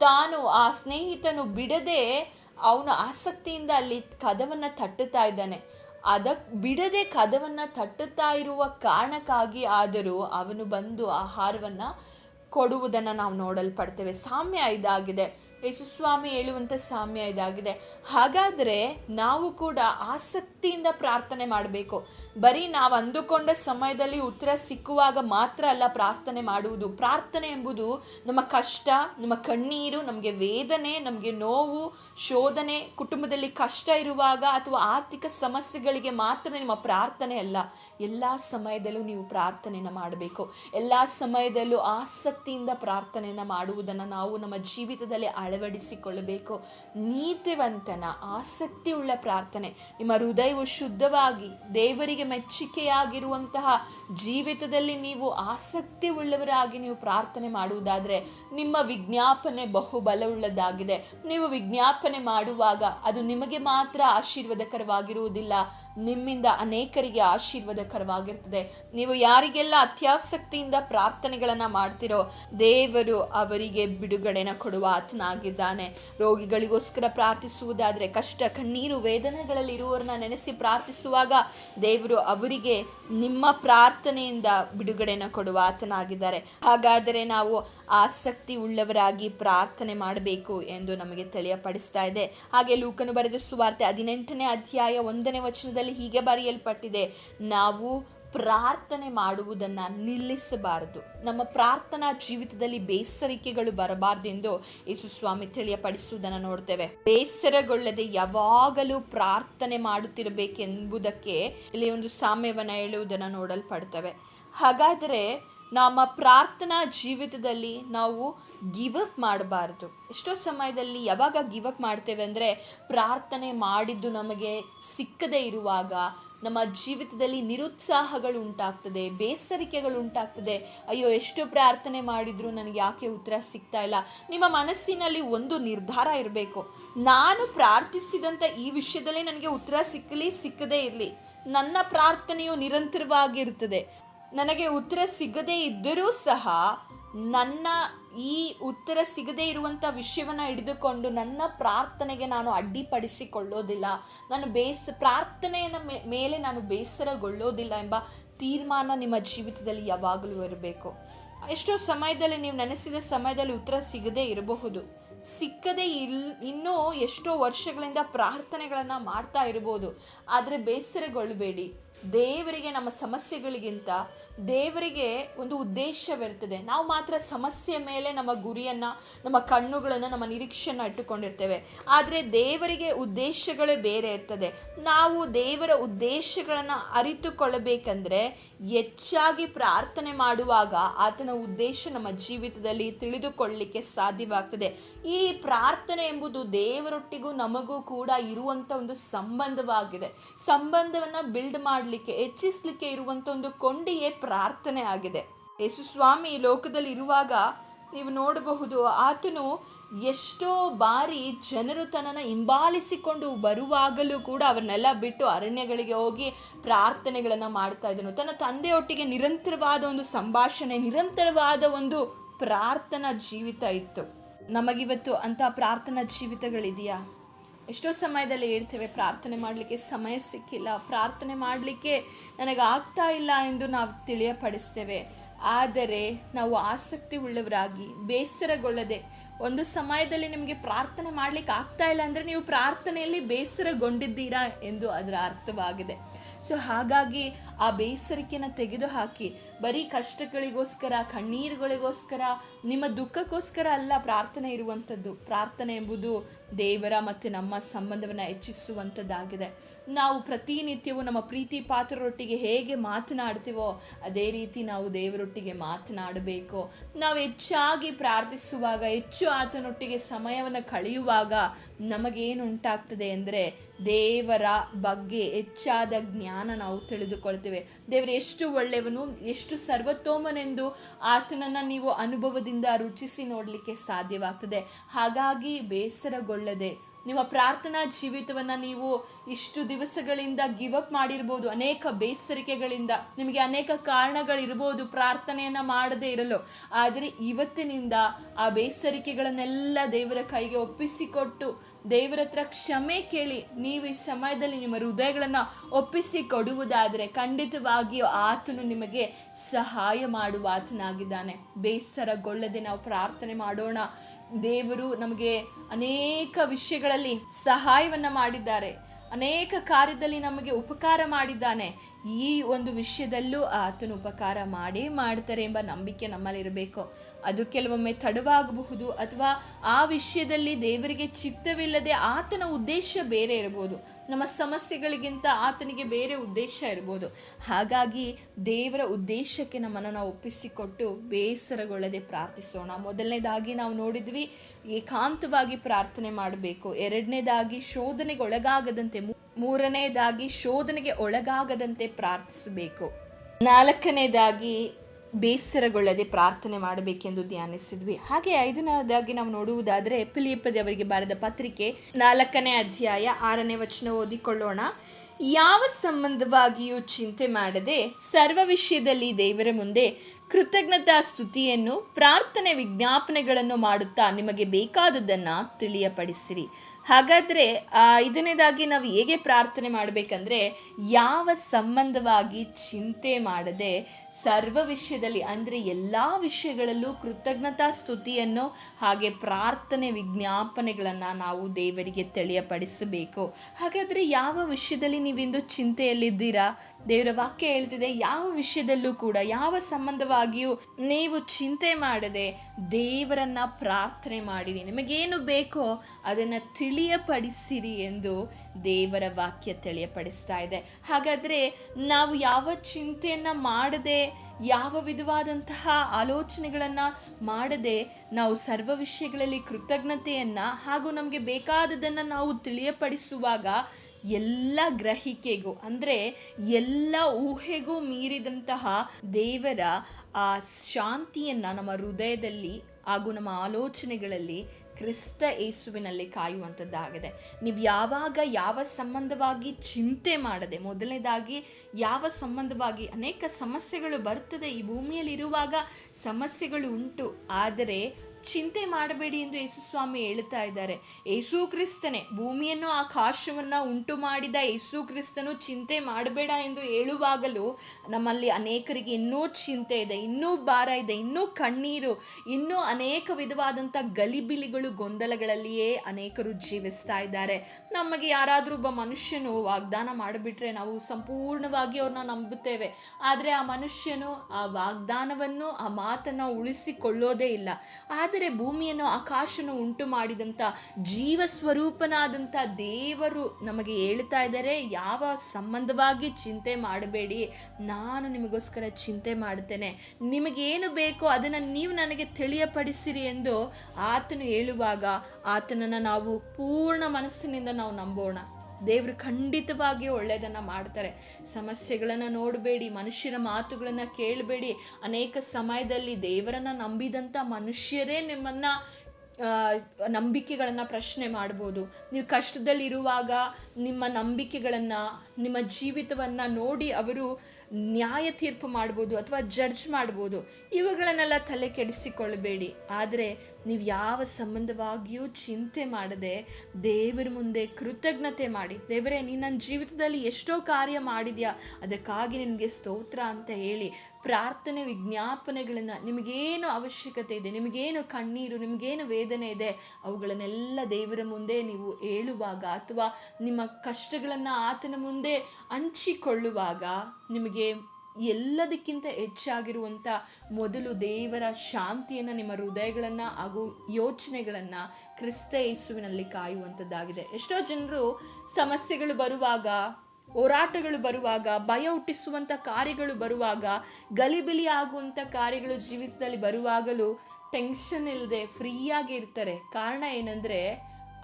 ತಾನು ಆ ಸ್ನೇಹಿತನು ಬಿಡದೆ ಅವನು ಆಸಕ್ತಿಯಿಂದ ಅಲ್ಲಿ ಕದವನ್ನು ತಟ್ಟುತ್ತಾ ಇದ್ದಾನೆ. ಅದಕ್ಕೆ ಬಿಡದೆ ಕದವನ್ನು ತಟ್ಟುತ್ತಾ ಇರುವ ಕಾರಣಕ್ಕಾಗಿ ಆದರೂ ಅವನು ಬಂದು ಆಹಾರವನ್ನು ಕೊಡುವುದನ್ನು ನಾವು ನೋಡಲ್ಪಡ್ತೇವೆ. ಸಾಮ್ಯ ಇದಾಗಿದೆ. ಯೇಸುಸ್ವಾಮಿ ಹೇಳುವಂಥ ಸಾಮ್ಯ ಇದಾಗಿದೆ. ಹಾಗಾದರೆ ನಾವು ಕೂಡ ಆಸಕ್ತಿಯಿಂದ ಪ್ರಾರ್ಥನೆ ಮಾಡಬೇಕು. ಬರೀ ನಾವು ಅಂದುಕೊಂಡ ಸಮಯದಲ್ಲಿ ಉತ್ತರ ಸಿಕ್ಕುವಾಗ ಮಾತ್ರ ಅಲ್ಲ ಪ್ರಾರ್ಥನೆ ಮಾಡುವುದು. ಪ್ರಾರ್ಥನೆ ಎಂಬುದು ನಮ್ಮ ಕಷ್ಟ, ನಮ್ಮ ಕಣ್ಣೀರು, ನಮಗೆ ವೇದನೆ, ನಮಗೆ ನೋವು, ಶೋಧನೆ, ಕುಟುಂಬದಲ್ಲಿ ಕಷ್ಟ ಇರುವಾಗ ಅಥವಾ ಆರ್ಥಿಕ ಸಮಸ್ಯೆಗಳಿಗೆ ಮಾತ್ರ ನಿಮ್ಮ ಪ್ರಾರ್ಥನೆ ಅಲ್ಲ. ಎಲ್ಲ ಸಮಯದಲ್ಲೂ ನೀವು ಪ್ರಾರ್ಥನೆಯನ್ನು ಮಾಡಬೇಕು. ಎಲ್ಲ ಸಮಯದಲ್ಲೂ ಆಸಕ್ತಿಯಿಂದ ಪ್ರಾರ್ಥನೆಯನ್ನು ಮಾಡುವುದನ್ನು ನಾವು ನಮ್ಮ ಜೀವಿತದಲ್ಲಿ ಅಳವಡಿಸಿಕೊಳ್ಳಬೇಕು. ನೀತಿವಂತನ ಆಸಕ್ತಿ ಉಳ್ಳ ಪ್ರಾರ್ಥನೆ. ನಿಮ್ಮ ಹೃದಯವು ಶುದ್ಧವಾಗಿ, ದೇವರಿಗೆ ಮೆಚ್ಚುಗೆಯಾಗಿರುವಂತಹ ಜೀವಿತದಲ್ಲಿ ನೀವು ಆಸಕ್ತಿ ಉಳ್ಳವರಾಗಿ ನೀವು ಪ್ರಾರ್ಥನೆ ಮಾಡುವುದಾದರೆ, ನಿಮ್ಮ ವಿಜ್ಞಾಪನೆ ಬಹುಬಲವುಳ್ಳದಾಗಿದೆ ನೀವು ವಿಜ್ಞಾಪನೆ ಮಾಡುವಾಗ ಅದು ನಿಮಗೆ ಮಾತ್ರ ಆಶೀರ್ವಾದಕರವಾಗಿರುವುದಿಲ್ಲ. ನಿಮ್ಮಿಂದ ಅನೇಕರಿಗೆ ಆಶೀರ್ವಾದಕರವಾಗಿರ್ತದೆ ನೀವು ಯಾರಿಗೆಲ್ಲ ಅತ್ಯಾಸಕ್ತಿಯಿಂದ ಪ್ರಾರ್ಥನೆಗಳನ್ನು ಮಾಡ್ತಿರೋ ದೇವರು ಅವರಿಗೆ ಬಿಡುಗಡೆನ ಕೊಡುವ ಆತನಾಗಿದ್ದಾನೆ. ರೋಗಿಗಳಿಗೋಸ್ಕರ ಪ್ರಾರ್ಥಿಸುವುದಾದರೆ ಕಷ್ಟ, ಕಣ್ಣೀರು, ವೇದನೆಗಳಲ್ಲಿ ಇರುವವರನ್ನ ನೆನೆಸಿ ಪ್ರಾರ್ಥಿಸುವಾಗ ದೇವರು ಅವರಿಗೆ ನಿಮ್ಮ ಪ್ರಾರ್ಥನೆಯಿಂದ ಬಿಡುಗಡೆನ ಕೊಡುವ ಆತನಾಗಿದ್ದಾರೆ. ಹಾಗಾದರೆ ನಾವು ಆಸಕ್ತಿ ಉಳ್ಳವರಾಗಿ ಪ್ರಾರ್ಥನೆ ಮಾಡಬೇಕು ಎಂದು ನಮಗೆ ತಿಳಿಯಪಡಿಸ್ತಾ ಇದೆ. ಹಾಗೆ ಲೂಕನು ಬರೆದ ಸುವಾರ್ತೆ ಹದಿನೆಂಟನೇ ಅಧ್ಯಾಯ ಒಂದನೇ ವಚನದಲ್ಲಿ ಹೀಗೆ ಬರೆಯಲ್ಪಟ್ಟಿದೆ, ನಾವು ಪ್ರಾರ್ಥನೆ ಮಾಡುವುದನ್ನು ನಿಲ್ಲಿಸಬಾರದು. ನಮ್ಮ ಪ್ರಾರ್ಥನಾ ಜೀವಿತದಲ್ಲಿ ಬೇಸರಿಕೆಗಳು ಬರಬಾರ್ದೆಂದು ಯೇಸು ಸ್ವಾಮಿ ತಿಳಿಯಪಡಿಸುವುದನ್ನು ನೋಡ್ತೇವೆ. ಬೇಸರಗೊಳ್ಳದೆ ಯಾವಾಗಲೂ ಪ್ರಾರ್ಥನೆ ಮಾಡುತ್ತಿರಬೇಕೆಂಬುದಕ್ಕೆ ಇಲ್ಲಿ ಒಂದು ಸಾಮ್ಯವನ್ನು ಹೇಳುವುದನ್ನು ನೋಡಲ್ಪಡ್ತೇವೆ. ಹಾಗಾದರೆ ನಮ್ಮ ಪ್ರಾರ್ಥನಾ ಜೀವಿತದಲ್ಲಿ ನಾವು ಗಿವ್ ಅಪ್ ಮಾಡಬಾರ್ದು. ಎಷ್ಟೋ ಸಮಯದಲ್ಲಿ ಯಾವಾಗ ಗಿವಪ್ ಮಾಡ್ತೇವೆ ಅಂದರೆ ಪ್ರಾರ್ಥನೆ ಮಾಡಿದ್ದು ನಮಗೆ ಸಿಕ್ಕದೇ ಇರುವಾಗ ನಮ್ಮ ಜೀವಿತದಲ್ಲಿ ನಿರುತ್ಸಾಹಗಳು ಉಂಟಾಗ್ತದೆ, ಬೇಸರಿಕೆಗಳು ಉಂಟಾಗ್ತದೆ. ಅಯ್ಯೋ, ಎಷ್ಟು ಪ್ರಾರ್ಥನೆ ಮಾಡಿದ್ರು ನನಗೆ ಯಾಕೆ ಉತ್ತರ ಸಿಗ್ತಾ ಇಲ್ಲ? ನಿಮ್ಮ ಮನಸ್ಸಿನಲ್ಲಿ ಒಂದು ನಿರ್ಧಾರ ಇರಬೇಕು. ನಾನು ಪ್ರಾರ್ಥಿಸಿದಂಥ ಈ ವಿಷಯದಲ್ಲಿ ನನಗೆ ಉತ್ತರ ಸಿಕ್ಕಲಿ ಸಿಕ್ಕದೇ ಇರಲಿ. ನನ್ನ ಪ್ರಾರ್ಥನೆಯು ನಿರಂತರವಾಗಿರುತ್ತದೆ. ನನಗೆ ಉತ್ತರ ಸಿಗದೇ ಇದ್ದರೂ ಸಹ ನನ್ನ ಈ ಉತ್ತರ ಸಿಗದೇ ಇರುವಂಥ ವಿಷಯವನ್ನು ಹಿಡಿದುಕೊಂಡು ನನ್ನ ಪ್ರಾರ್ಥನೆಗೆ ನಾನು ಅಡ್ಡಿಪಡಿಸಿಕೊಳ್ಳೋದಿಲ್ಲ. ನಾನು ಬೇಸ ಪ್ರಾರ್ಥನೆಯ ಮೇಲೆ ನಾನು ಬೇಸರಗೊಳ್ಳೋದಿಲ್ಲ ಎಂಬ ತೀರ್ಮಾನ ನಿಮ್ಮ ಜೀವಿತದಲ್ಲಿ ಯಾವಾಗಲೂ ಇರಬೇಕು. ಎಷ್ಟೋ ಸಮಯದಲ್ಲಿ ನೀವು ನೆನೆಸಿದ ಸಮಯದಲ್ಲಿ ಉತ್ತರ ಸಿಗದೇ ಇರಬಹುದು. ಸಿಕ್ಕದೇ ಇಲ್, ಇನ್ನೂ ಎಷ್ಟೋ ವರ್ಷಗಳಿಂದ ಪ್ರಾರ್ಥನೆಗಳನ್ನು ಮಾಡ್ತಾ ಇರ್ಬೋದು ಆದರೆ ಬೇಸರಗೊಳ್ಳಬೇಡಿ. ದೇವರಿಗೆ ನಮ್ಮ ಸಮಸ್ಯೆಗಳಿಗಿಂತ ದೇವರಿಗೆ ಒಂದು ಉದ್ದೇಶವಿರ್ತದೆ. ನಾವು ಮಾತ್ರ ಸಮಸ್ಯೆ ಮೇಲೆ ನಮ್ಮ ಗುರಿಯನ್ನು, ನಮ್ಮ ಕಣ್ಣುಗಳನ್ನು, ನಮ್ಮ ನಿರೀಕ್ಷೆಯನ್ನು ಇಟ್ಟುಕೊಂಡಿರ್ತೇವೆ. ಆದರೆ ದೇವರಿಗೆ ಉದ್ದೇಶಗಳೇ ಬೇರೆ ಇರ್ತದೆ. ನಾವು ದೇವರ ಉದ್ದೇಶಗಳನ್ನು ಅರಿತುಕೊಳ್ಳಬೇಕಂದ್ರೆ ಹೆಚ್ಚಾಗಿ ಪ್ರಾರ್ಥನೆ ಮಾಡುವಾಗ ಆತನ ಉದ್ದೇಶ ನಮ್ಮ ಜೀವಿತದಲ್ಲಿ ತಿಳಿದುಕೊಳ್ಳಲಿಕ್ಕೆ ಸಾಧ್ಯವಾಗ್ತದೆ. ಈ ಪ್ರಾರ್ಥನೆ ಎಂಬುದು ದೇವರೊಟ್ಟಿಗೂ ನಮಗೂ ಕೂಡ ಇರುವಂಥ ಒಂದು ಸಂಬಂಧವಾಗಿದೆ. ಸಂಬಂಧವನ್ನು ಬಿಲ್ಡ್ ಮಾಡಲಿಕ್ಕೆ, ಹೆಚ್ಚಿಸಲಿಕ್ಕೆ ಇರುವಂಥ ಒಂದು ಕೊಂಡಿಯೇ ಪ್ರಾರ್ಥನೆ ಆಗಿದೆ. ಯೇಸು ಸ್ವಾಮಿ ಲೋಕದಲ್ಲಿ ಇರುವಾಗ ನೀವು ನೋಡಬಹುದು, ಆತನು ಎಷ್ಟೋ ಬಾರಿ ಜನರು ತನ್ನನ್ನು ಹಿಂಬಾಲಿಸಿಕೊಂಡು ಬರುವಾಗಲೂ ಕೂಡ ಅವ್ರನ್ನೆಲ್ಲ ಬಿಟ್ಟು ಅರಣ್ಯಗಳಿಗೆ ಹೋಗಿ ಪ್ರಾರ್ಥನೆಗಳನ್ನು ಮಾಡ್ತಾ ಇದ್ದನು. ತನ್ನ ತಂದೆಯೊಟ್ಟಿಗೆ ನಿರಂತರವಾದ ಒಂದು ಸಂಭಾಷಣೆ, ನಿರಂತರವಾದ ಒಂದು ಪ್ರಾರ್ಥನಾ ಜೀವಿತ ಇತ್ತು. ನಮಗಿವತ್ತು ಅಂಥ ಪ್ರಾರ್ಥನಾ ಜೀವಿತಗಳಿದೆಯಾ? ಎಷ್ಟೋ ಸಮಯದಲ್ಲಿ ಹೇಳ್ತೇವೆ, ಪ್ರಾರ್ಥನೆ ಮಾಡಲಿಕ್ಕೆ ಸಮಯ ಸಿಕ್ಕಿಲ್ಲ. ಪ್ರಾರ್ಥನೆ ಮಾಡಲಿಕ್ಕೆ ನನಗೆ ಆಗ್ತಾ ಇಲ್ಲ ಎಂದು ನಾವು ತಿಳಿಯಪಡಿಸ್ತೇವೆ. ಆದರೆ ನಾವು ಆಸಕ್ತಿ ಉಳ್ಳವರಾಗಿ ಬೇಸರಗೊಳ್ಳದೆ, ಒಂದು ಸಮಯದಲ್ಲಿ ನಿಮಗೆ ಪ್ರಾರ್ಥನೆ ಮಾಡಲಿಕ್ಕೆ ಆಗ್ತಾ ಇಲ್ಲ ಅಂದರೆ ನೀವು ಪ್ರಾರ್ಥನೆಯಲ್ಲಿ ಬೇಸರಗೊಂಡಿದ್ದೀರಾ ಎಂದು ಅದರ ಅರ್ಥವಾಗಿದೆ. ಸೊ ಹಾಗಾಗಿ ಆ ಬೇಸರಿಕೆನ ತೆಗೆದುಹಾಕಿ, ಬರೀ ಕಷ್ಟಗಳಿಗೋಸ್ಕರ, ಕಣ್ಣೀರುಗಳಿಗೋಸ್ಕರ, ನಿಮ್ಮ ದುಃಖಕ್ಕೋಸ್ಕರ ಅಲ್ಲ ಪ್ರಾರ್ಥನೆ ಇರುವಂಥದ್ದು. ಪ್ರಾರ್ಥನೆ ಎಂಬುದು ದೇವರ ಮತ್ತು ನಮ್ಮ ಸಂಬಂಧವನ್ನು ಹೆಚ್ಚಿಸುವಂಥದ್ದಾಗಿದೆ. ನಾವು ಪ್ರತಿನಿತ್ಯವೂ ನಮ್ಮ ಪ್ರೀತಿ ಪಾತ್ರರೊಟ್ಟಿಗೆ ಹೇಗೆ ಮಾತನಾಡ್ತೀವೋ, ಅದೇ ರೀತಿ ನಾವು ದೇವರೊಟ್ಟಿಗೆ ಮಾತನಾಡಬೇಕು. ನಾವು ಹೆಚ್ಚಾಗಿ ಪ್ರಾರ್ಥಿಸುವಾಗ, ಹೆಚ್ಚು ಆತನೊಟ್ಟಿಗೆ ಸಮಯವನ್ನು ಕಳೆಯುವಾಗ ನಮಗೇನು ಉಂಟಾಗ್ತದೆ ಅಂದರೆ, ದೇವರ ಬಗ್ಗೆ ಹೆಚ್ಚಾದ ಜ್ಞಾನ ನಾವು ತಿಳಿದುಕೊಳ್ತೇವೆ. ದೇವರು, ಎಷ್ಟು ಒಳ್ಳೆಯವನು, ಎಷ್ಟು ಸರ್ವತೋಮನೆಂದು ಆತನನ್ನು ನೀವು ಅನುಭವದಿಂದ ರುಚಿಸಿ ನೋಡಲಿಕ್ಕೆ ಸಾಧ್ಯವಾಗ್ತದೆ. ಹಾಗಾಗಿ ಬೇಸರಗೊಳ್ಳದೆ ನಿಮ್ಮ ಪ್ರಾರ್ಥನಾ ಜೀವಿತವನ್ನು ನೀವು ಇಷ್ಟು ದಿವಸಗಳಿಂದ ಗಿವ್ ಅಪ್ ಮಾಡಿರ್ಬೋದು, ಅನೇಕ ಬೇಸರಿಕೆಗಳಿಂದ. ನಿಮಗೆ ಅನೇಕ ಕಾರಣಗಳಿರ್ಬೋದು ಪ್ರಾರ್ಥನೆಯನ್ನು ಮಾಡದೇ ಇರಲು. ಆದರೆ ಇವತ್ತಿನಿಂದ ಆ ಬೇಸರಿಕೆಗಳನ್ನೆಲ್ಲ ದೇವರ ಕೈಗೆ ಒಪ್ಪಿಸಿಕೊಟ್ಟು ದೇವರ ಹತ್ರ ಕ್ಷಮೆ ಕೇಳಿ ನೀವು ಈ ಸಮಯದಲ್ಲಿ ನಿಮ್ಮ ಹೃದಯಗಳನ್ನು ಒಪ್ಪಿಸಿ ಕೊಡುವುದಾದರೆ ಖಂಡಿತವಾಗಿಯೂ ಆತನು ನಿಮಗೆ ಸಹಾಯ ಮಾಡುವ ಆತನಾಗಿದ್ದಾನೆ ಬೇಸರಗೊಳ್ಳದೆ ನಾವು ಪ್ರಾರ್ಥನೆ ಮಾಡೋಣ. ದೇವರು ನಮಗೆ ಅನೇಕ ವಿಷಯಗಳಲ್ಲಿ ಸಹಾಯವನ್ನು ಮಾಡಿದ್ದಾರೆ. ಅನೇಕ ಕಾರ್ಯದಲ್ಲಿ ನಮಗೆ ಉಪಕಾರ ಮಾಡಿದ್ದಾನೆ. ಈ ಒಂದು ವಿಷಯದಲ್ಲೂ ಆತನು ಉಪಕಾರ ಮಾಡೇ ಮಾಡ್ತಾರೆ ಎಂಬ ನಂಬಿಕೆ ನಮ್ಮಲ್ಲಿರಬೇಕು. ಅದು ಕೆಲವೊಮ್ಮೆ ತಡವಾಗಬಹುದು ಅಥವಾ ಆ ವಿಷಯದಲ್ಲಿ ದೇವರಿಗೆ ಚಿತ್ತವಿಲ್ಲದೆ ಆತನ ಉದ್ದೇಶ ಬೇರೆ ಇರಬಹುದು. ನಮ್ಮ ಸಮಸ್ಯೆಗಳಿಗಿಂತ ಆತನಿಗೆ ಬೇರೆ ಉದ್ದೇಶ ಇರ್ಬೋದು ಹಾಗಾಗಿ ದೇವರ ಉದ್ದೇಶಕ್ಕೆ ನಮ್ಮನ್ನು ನಾವು ಒಪ್ಪಿಸಿಕೊಟ್ಟು ಬೇಸರಗೊಳ್ಳದೆ ಪ್ರಾರ್ಥಿಸೋಣ. ಮೊದಲನೇದಾಗಿ ನಾವು ನೋಡಿದ್ವಿ, ಏಕಾಂತವಾಗಿ ಪ್ರಾರ್ಥನೆ ಮಾಡಬೇಕು. ಎರಡನೇದಾಗಿ ಶೋಧನೆಗೆ ಒಳಗಾಗದಂತೆ ಮೂರನೇದಾಗಿ ಶೋಧನೆಗೆ ಒಳಗಾಗದಂತೆ ಪ್ರಾರ್ಥಿಸಬೇಕು. ನಾಲ್ಕನೇದಾಗಿ ಬೇಸರಗೊಳ್ಳದೆ ಪ್ರಾರ್ಥನೆ ಮಾಡಬೇಕೆಂದು ಧ್ಯಾನಿಸಿದ್ವಿ. ಹಾಗೆ ಐದನೇದಾಗಿ ನಾವು ನೋಡುವುದಾದರೆ ಅವರಿಗೆ ಬರೆದ ಪತ್ರಿಕೆ ನಾಲ್ಕನೇ ಅಧ್ಯಾಯ ಆರನೇ ವಚನ ಓದಿಕೊಳ್ಳೋಣ. ಯಾವ ಸಂಬಂಧವಾಗಿಯೂ ಚಿಂತೆ ಮಾಡದೆ ಸರ್ವ ವಿಷಯದಲ್ಲಿ ದೇವರ ಮುಂದೆ ಕೃತಜ್ಞತಾ ಸ್ತುತಿಯನ್ನು, ಪ್ರಾರ್ಥನೆ ವಿಜ್ಞಾಪನೆಗಳನ್ನು ಮಾಡುತ್ತಾ ನಿಮಗೆ ಬೇಕಾದುದನ್ನು ತಿಳಿಯಪಡಿಸಿರಿ. ಹಾಗಾದರೆ ಇದನ್ನೇದಾಗಿ ನಾವು ಹೇಗೆ ಪ್ರಾರ್ಥನೆ ಮಾಡಬೇಕಂದ್ರೆ, ಯಾವ ಸಂಬಂಧವಾಗಿ ಚಿಂತೆ ಮಾಡದೆ ಸರ್ವ ವಿಷಯದಲ್ಲಿ, ಅಂದರೆ ಎಲ್ಲ ವಿಷಯಗಳಲ್ಲೂ ಕೃತಜ್ಞತಾ ಸ್ತುತಿಯನ್ನು ಹಾಗೆ ಪ್ರಾರ್ಥನೆ ವಿಜ್ಞಾಪನೆಗಳನ್ನು ನಾವು ದೇವರಿಗೆ ತಿಳಿಯಪಡಿಸಬೇಕು. ಹಾಗಾದರೆ ಯಾವ ವಿಷಯದಲ್ಲಿ ನೀವಿಂದು ಚಿಂತೆಯಲ್ಲಿದ್ದೀರಾ? ದೇವರ ವಾಕ್ಯ ಹೇಳ್ತಿದೆ, ಯಾವ ವಿಷಯದಲ್ಲೂ ಕೂಡ, ಯಾವ ಸಂಬಂಧವಾಗಿಯೂ ನೀವು ಚಿಂತೆ ಮಾಡದೆ ದೇವರನ್ನ ಪ್ರಾರ್ಥನೆ ಮಾಡಿರಿ ನಿಮಗೇನು ಬೇಕೋ ಅದನ್ನು ತಿಳಿಯಪಡಿಸಿರಿ ಎಂದು ದೇವರ ವಾಕ್ಯ ತಿಳಿಯಪಡಿಸ್ತಾ ಇದೆ. ಹಾಗಾದರೆ ನಾವು ಯಾವ ಚಿಂತೆಯನ್ನು ಮಾಡದೆ, ಯಾವ ವಿಧವಾದಂತಹ ಆಲೋಚನೆಗಳನ್ನು ಮಾಡದೆ ನಾವು ಸರ್ವ ವಿಷಯಗಳಲ್ಲಿ ಕೃತಜ್ಞತೆಯನ್ನು ಹಾಗೂ ನಮಗೆ ಬೇಕಾದದನ್ನು ನಾವು ತಿಳಿಯಪಡಿಸುವಾಗ ಎಲ್ಲ ಗ್ರಹಿಕೆಗೂ, ಅಂದರೆ ಎಲ್ಲ ಊಹೆಗೂ ಮೀರಿದಂತಹ ದೇವರ ಆ ಶಾಂತಿಯನ್ನು ನಮ್ಮ ಹೃದಯದಲ್ಲಿ ಹಾಗೂ ನಮ್ಮ ಆಲೋಚನೆಗಳಲ್ಲಿ ಕ್ರಿಸ್ತ ಏಸುವಿನಲ್ಲಿ ಕಾಯುವಂಥದ್ದಾಗಿದೆ. ನೀವು ಯಾವಾಗ ಯಾವ ಸಂಬಂಧವಾಗಿ ಚಿಂತೆ ಮಾಡದೆ, ಮೊದಲನೇದಾಗಿ ಯಾವ ಸಂಬಂಧವಾಗಿ ಅನೇಕ ಸಮಸ್ಯೆಗಳು ಬರ್ತದೆ, ಈ ಭೂಮಿಯಲ್ಲಿ ಇರುವಾಗ ಸಮಸ್ಯೆಗಳು ಉಂಟು. ಆದರೆ ಚಿಂತೆ ಮಾಡಬೇಡಿ ಎಂದು ಯೇಸು ಸ್ವಾಮಿ ಹೇಳ್ತಾ ಇದ್ದಾರೆ. ಯೇಸು ಕ್ರಿಸ್ತನೇ, ಭೂಮಿಯನ್ನು ಆಕಾಶವನ್ನು ಉಂಟು ಮಾಡಿದ ಯೇಸು ಕ್ರಿಸ್ತನು ಚಿಂತೆ ಮಾಡಬೇಡ ಎಂದು ಹೇಳುವಾಗಲೂ ನಮ್ಮಲ್ಲಿ ಅನೇಕರಿಗೆ ಇನ್ನೂ ಚಿಂತೆ ಇದೆ, ಇನ್ನೂ ಭಾರ ಇದೆ, ಇನ್ನೂ ಕಣ್ಣೀರು, ಇನ್ನೂ ಅನೇಕ ವಿಧವಾದಂಥ ಗಲಿಬಿಲಿಗಳು ಗೊಂದಲಗಳಲ್ಲಿಯೇ ಅನೇಕರು ಜೀವಿಸ್ತಾ ಇದ್ದಾರೆ. ನಮಗೆ ಯಾರಾದರೂ ಒಬ್ಬ ಮನುಷ್ಯನು ವಾಗ್ದಾನ ಮಾಡಿಬಿಟ್ರೆ ನಾವು ಸಂಪೂರ್ಣವಾಗಿ ಅವ್ರನ್ನ ನಂಬುತ್ತೇವೆ. ಆದರೆ ಆ ಮನುಷ್ಯನು ಆ ವಾಗ್ದಾನವನ್ನು, ಆ ಮಾತನ್ನು ಉಳಿಸಿಕೊಳ್ಳೋದೇ ಇಲ್ಲ. ಆದರೆ ಭೂಮಿಯನ್ನು ಆಕಾಶನ ಉಂಟು ಮಾಡಿದಂಥ ಜೀವ ಸ್ವರೂಪನಾದಂಥ ದೇವರು ನಮಗೆ ಹೇಳ್ತಾ ಇದ್ದಾರೆ, ಯಾವ ಸಂಬಂಧವಾಗಿ ಚಿಂತೆ ಮಾಡಬೇಡಿ, ನಾನು ನಿಮಗೋಸ್ಕರ ಚಿಂತೆ ಮಾಡುತ್ತೇನೆ. ನಿಮಗೇನು ಬೇಕೋ ಅದನ್ನು ನೀವು ನನಗೆ ತಿಳಿಯಪಡಿಸಿರಿ ಎಂದು ಆತನು ಹೇಳುವಾಗ ಆತನನ್ನು ನಾವು ಪೂರ್ಣ ಮನಸ್ಸಿನಿಂದ ನಾವು ನಂಬೋಣ. ದೇವರು ಖಂಡಿತವಾಗಿಯೂ ಒಳ್ಳೆಯದನ್ನು ಮಾಡ್ತಾರೆ. ಸಮಸ್ಯೆಗಳನ್ನು ನೋಡಬೇಡಿ ಮನುಷ್ಯರ ಮಾತುಗಳನ್ನು ಕೇಳಬೇಡಿ. ಅನೇಕ ಸಮಯದಲ್ಲಿ ದೇವರನ್ನು ನಂಬಿದಂಥ ಮನುಷ್ಯರೇ ನಿಮ್ಮನ್ನು ನಂಬಿಕೆಗಳನ್ನು ಪ್ರಶ್ನೆ ಮಾಡ್ಬೋದು. ನೀವು ಕಷ್ಟದಲ್ಲಿರುವಾಗ ನಿಮ್ಮ ನಂಬಿಕೆಗಳನ್ನು, ನಿಮ್ಮ ಜೀವಿತವನ್ನು ನೋಡಿ ಅವರು ನ್ಯಾಯ ತೀರ್ಪು ಮಾಡ್ಬೋದು ಅಥವಾ ಜಡ್ಜ್ ಮಾಡ್ಬೋದು, ಇವುಗಳನ್ನೆಲ್ಲ ತಲೆ ಕೆಡಿಸಿಕೊಳ್ಳಬೇಡಿ. ಆದರೆ ನೀವು ಯಾವ ಸಂಬಂಧವಾಗಿಯೂ ಚಿಂತೆ ಮಾಡದೆ ದೇವರ ಮುಂದೆ ಕೃತಜ್ಞತೆ ಮಾಡಿ. ದೇವರೇ, ನೀನು ನನ್ನ ಜೀವಿತದಲ್ಲಿ ಎಷ್ಟೋ ಕಾರ್ಯ ಮಾಡಿದ್ಯಾ, ಅದಕ್ಕಾಗಿ ನಿನಗೆ ಸ್ತೋತ್ರ ಅಂತ ಹೇಳಿ ಪ್ರಾರ್ಥನೆ ವಿಜ್ಞಾಪನೆಗಳನ್ನು ನಿಮಗೇನು ಅವಶ್ಯಕತೆ ಇದೆ, ನಿಮಗೇನು ಕಣ್ಣೀರು, ನಿಮಗೇನು ವೇದನೆ ಇದೆ, ಅವುಗಳನ್ನೆಲ್ಲ ದೇವರ ಮುಂದೆ ನೀವು ಹೇಳುವಾಗ ಅಥವಾ ನಿಮ್ಮ ಕಷ್ಟಗಳನ್ನು ಆತನ ಮುಂದೆ ಹಂಚಿಕೊಳ್ಳುವಾಗ ನಿಮಗೆ ಎಲ್ಲದಕ್ಕಿಂತ ಹೆಚ್ಚಾಗಿರುವಂಥ ಮೊದಲು ದೇವರ ಶಾಂತಿಯನ್ನು ನಿಮ್ಮ ಹೃದಯಗಳನ್ನು ಹಾಗೂ ಯೋಚನೆಗಳನ್ನು ಕ್ರಿಸ್ತ ಯೇಸುವಿನಲ್ಲಿ ಕಾಯುವಂಥದ್ದಾಗಿದೆ. ಎಷ್ಟೋ ಜನರು ಸಮಸ್ಯೆಗಳು ಬರುವಾಗ, ಹೋರಾಟಗಳು ಬರುವಾಗ, ಭಯ ಹುಟ್ಟಿಸುವಂಥ ಕಾರ್ಯಗಳು ಬರುವಾಗ, ಗಲಿಬಿಲಿ ಆಗುವಂಥ ಕಾರ್ಯಗಳು ಜೀವಿತದಲ್ಲಿ ಬರುವಾಗಲೂ ಟೆನ್ಷನ್ ಇಲ್ಲದೆ ಫ್ರೀಯಾಗಿ ಇರ್ತಾರೆ. ಕಾರಣ ಏನಂದರೆ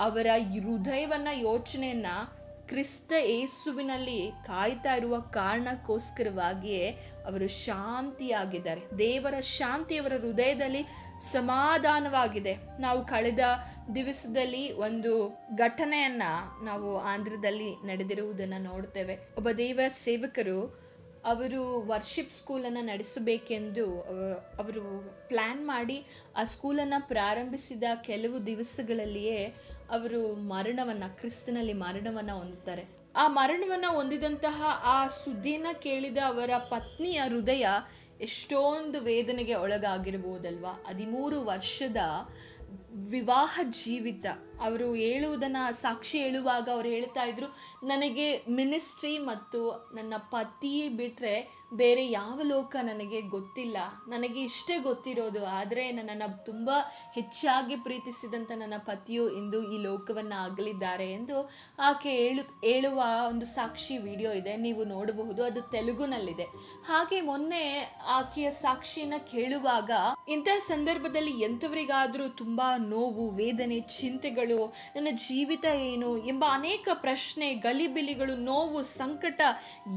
ಅವರ ಹೃದಯವನ್ನು ಯೋಚನೆಯನ್ನು ಕ್ರಿಸ್ತ ಯೇಸುವಿನಲ್ಲಿ ಕಾಯ್ತಾ ಇರುವ ಕಾರಣಕ್ಕೋಸ್ಕರವಾಗಿಯೇ ಅವರು ಶಾಂತಿಯಾಗಿದ್ದಾರೆ. ದೇವರ ಶಾಂತಿ ಅವರ ಹೃದಯದಲ್ಲಿ ಸಮಾಧಾನವಾಗಿದೆ. ನಾವು ಕಳೆದ ದಿವಸದಲ್ಲಿ ಒಂದು ಘಟನೆಯನ್ನ ನಾವು ಆಂಧ್ರದಲ್ಲಿ ನಡೆದಿರುವುದನ್ನು ನೋಡ್ತೇವೆ. ಒಬ್ಬ ದೇವ ಸೇವಕರು ಅವರು ವರ್ಷಿಪ್ ಸ್ಕೂಲನ್ನು ನಡೆಸಬೇಕೆಂದು ಅವ- ಅವರು ಪ್ಲ್ಯಾನ್ ಮಾಡಿ ಆ ಸ್ಕೂಲನ್ನು ಪ್ರಾರಂಭಿಸಿದ ಕೆಲವು ದಿವಸಗಳಲ್ಲಿಯೇ ಅವರು ಮರಣವನ್ನು, ಕ್ರಿಸ್ತನಲ್ಲಿ ಮರಣವನ್ನು ಹೊಂದುತ್ತಾರೆ. ಆ ಮರಣವನ್ನು ಹೊಂದಿದಂತಹ ಆ ಸುದ್ದಿನ ಕೇಳಿದ ಅವರ ಪತ್ನಿಯ ಹೃದಯ ಎಷ್ಟೊಂದು ವೇದನೆಗೆ ಒಳಗಾಗಿರ್ಬೋದಲ್ವಾ? ಹದಿಮೂರು ವರ್ಷದ ವಿವಾಹ ಜೀವಿತ ಅವರು ಹೇಳುವುದನ್ನು ಸಾಕ್ಷಿ ಹೇಳುವಾಗ ಅವ್ರು ಹೇಳ್ತಾ ಇದ್ರು, ನನಗೆ ಮಿನಿಸ್ಟ್ರಿ ಮತ್ತು ನನ್ನ ಪತಿ ಬಿಟ್ಟರೆ ಬೇರೆ ಯಾವ ಲೋಕ ನನಗೆ ಗೊತ್ತಿಲ್ಲ. ನನಗೆ ಇಷ್ಟೇ ಗೊತ್ತಿರೋದು, ಆದರೆ ನನ್ನನ್ನು ತುಂಬ ಹೆಚ್ಚಾಗಿ ಪ್ರೀತಿಸಿದಂಥ ನನ್ನ ಪತಿಯು ಇಂದು ಈ ಲೋಕವನ್ನು ಆಗಲಿದ್ದಾರೆ ಎಂದು ಆಕೆ ಹೇಳು, ಹೇಳುವ ಒಂದು ಸಾಕ್ಷಿ ವಿಡಿಯೋ ಇದೆ, ನೀವು ನೋಡಬಹುದು, ಅದು ತೆಲುಗುನಲ್ಲಿದೆ. ಹಾಗೆ ಮೊನ್ನೆ ಆಕೆಯ ಸಾಕ್ಷಿನ ಕೇಳುವಾಗ ಇಂತಹ ಸಂದರ್ಭದಲ್ಲಿ ಎಂಥವರಿಗಾದರೂ ತುಂಬ ನೋವು, ವೇದನೆ, ಚಿಂತೆಗಳು ನನ್ನ ಜೀವಿತ ಏನು ಎಂಬ ಅನೇಕ ಪ್ರಶ್ನೆ, ಗಲಿಬಿಲಿಗಳು, ನೋವು, ಸಂಕಟ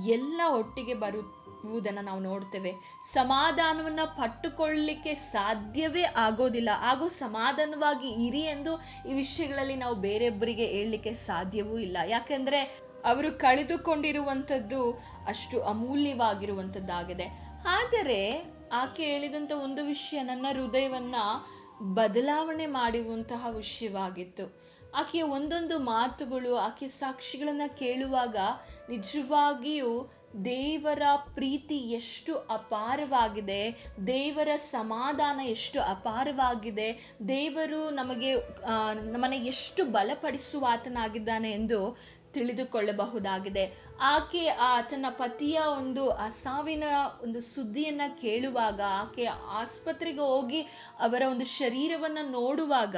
ಎಲ್ಲ ಒಟ್ಟಿಗೆ ಬರುವುದನ್ನು ನಾವು ನೋಡ್ತೇವೆ. ಸಮಾಧಾನವನ್ನು ಪಟ್ಟುಕೊಳ್ಳಲಿಕ್ಕೆ ಸಾಧ್ಯವೇ ಆಗೋದಿಲ್ಲ. ಹಾಗೂ ಸಮಾಧಾನವಾಗಿ ಇರಿ ಎಂದು ಈ ವಿಷಯಗಳಲ್ಲಿ ನಾವು ಬೇರೆಯೊಬ್ಬರಿಗೆ ಹೇಳಲಿಕ್ಕೆ ಸಾಧ್ಯವೂ ಇಲ್ಲ. ಯಾಕೆಂದರೆ ಅವರು ಕಳೆದುಕೊಂಡಿರುವಂಥದ್ದು ಅಷ್ಟು ಅಮೂಲ್ಯವಾಗಿರುವಂಥದ್ದಾಗಿದೆ. ಆದರೆ ಆಕೆ ಹೇಳಿದಂಥ ಒಂದು ವಿಷಯ ನನ್ನ ಹೃದಯವನ್ನು ಬದಲಾವಣೆ ಮಾಡುವಂತಹ ವಿಷಯವಾಗಿತ್ತು. ಆಕೆಯ ಒಂದೊಂದು ಮಾತುಗಳು, ಆಕೆಯ ಸಾಕ್ಷಿಗಳನ್ನು ಕೇಳುವಾಗ ನಿಜವಾಗಿಯೂ ದೇವರ ಪ್ರೀತಿ ಎಷ್ಟು ಅಪಾರವಾಗಿದೆ, ದೇವರ ಸಮಾಧಾನ ಎಷ್ಟು ಅಪಾರವಾಗಿದೆ, ದೇವರು ನಮಗೆ ನಮ್ಮನ್ನು ಎಷ್ಟು ಬಲಪಡಿಸುವ ಆತನಾಗಿದ್ದಾನೆ ಎಂದು ತಿಳಿದುಕೊಳ್ಳಬಹುದಾಗಿದೆ. ಆಕೆ, ಆ ತನ್ನ ಪತಿಯ ಒಂದು, ಆ ಒಂದು ಸುದ್ದಿಯನ್ನು ಕೇಳುವಾಗ, ಆಕೆ ಆಸ್ಪತ್ರೆಗೆ ಹೋಗಿ ಅವರ ಒಂದು ಶರೀರವನ್ನು ನೋಡುವಾಗ,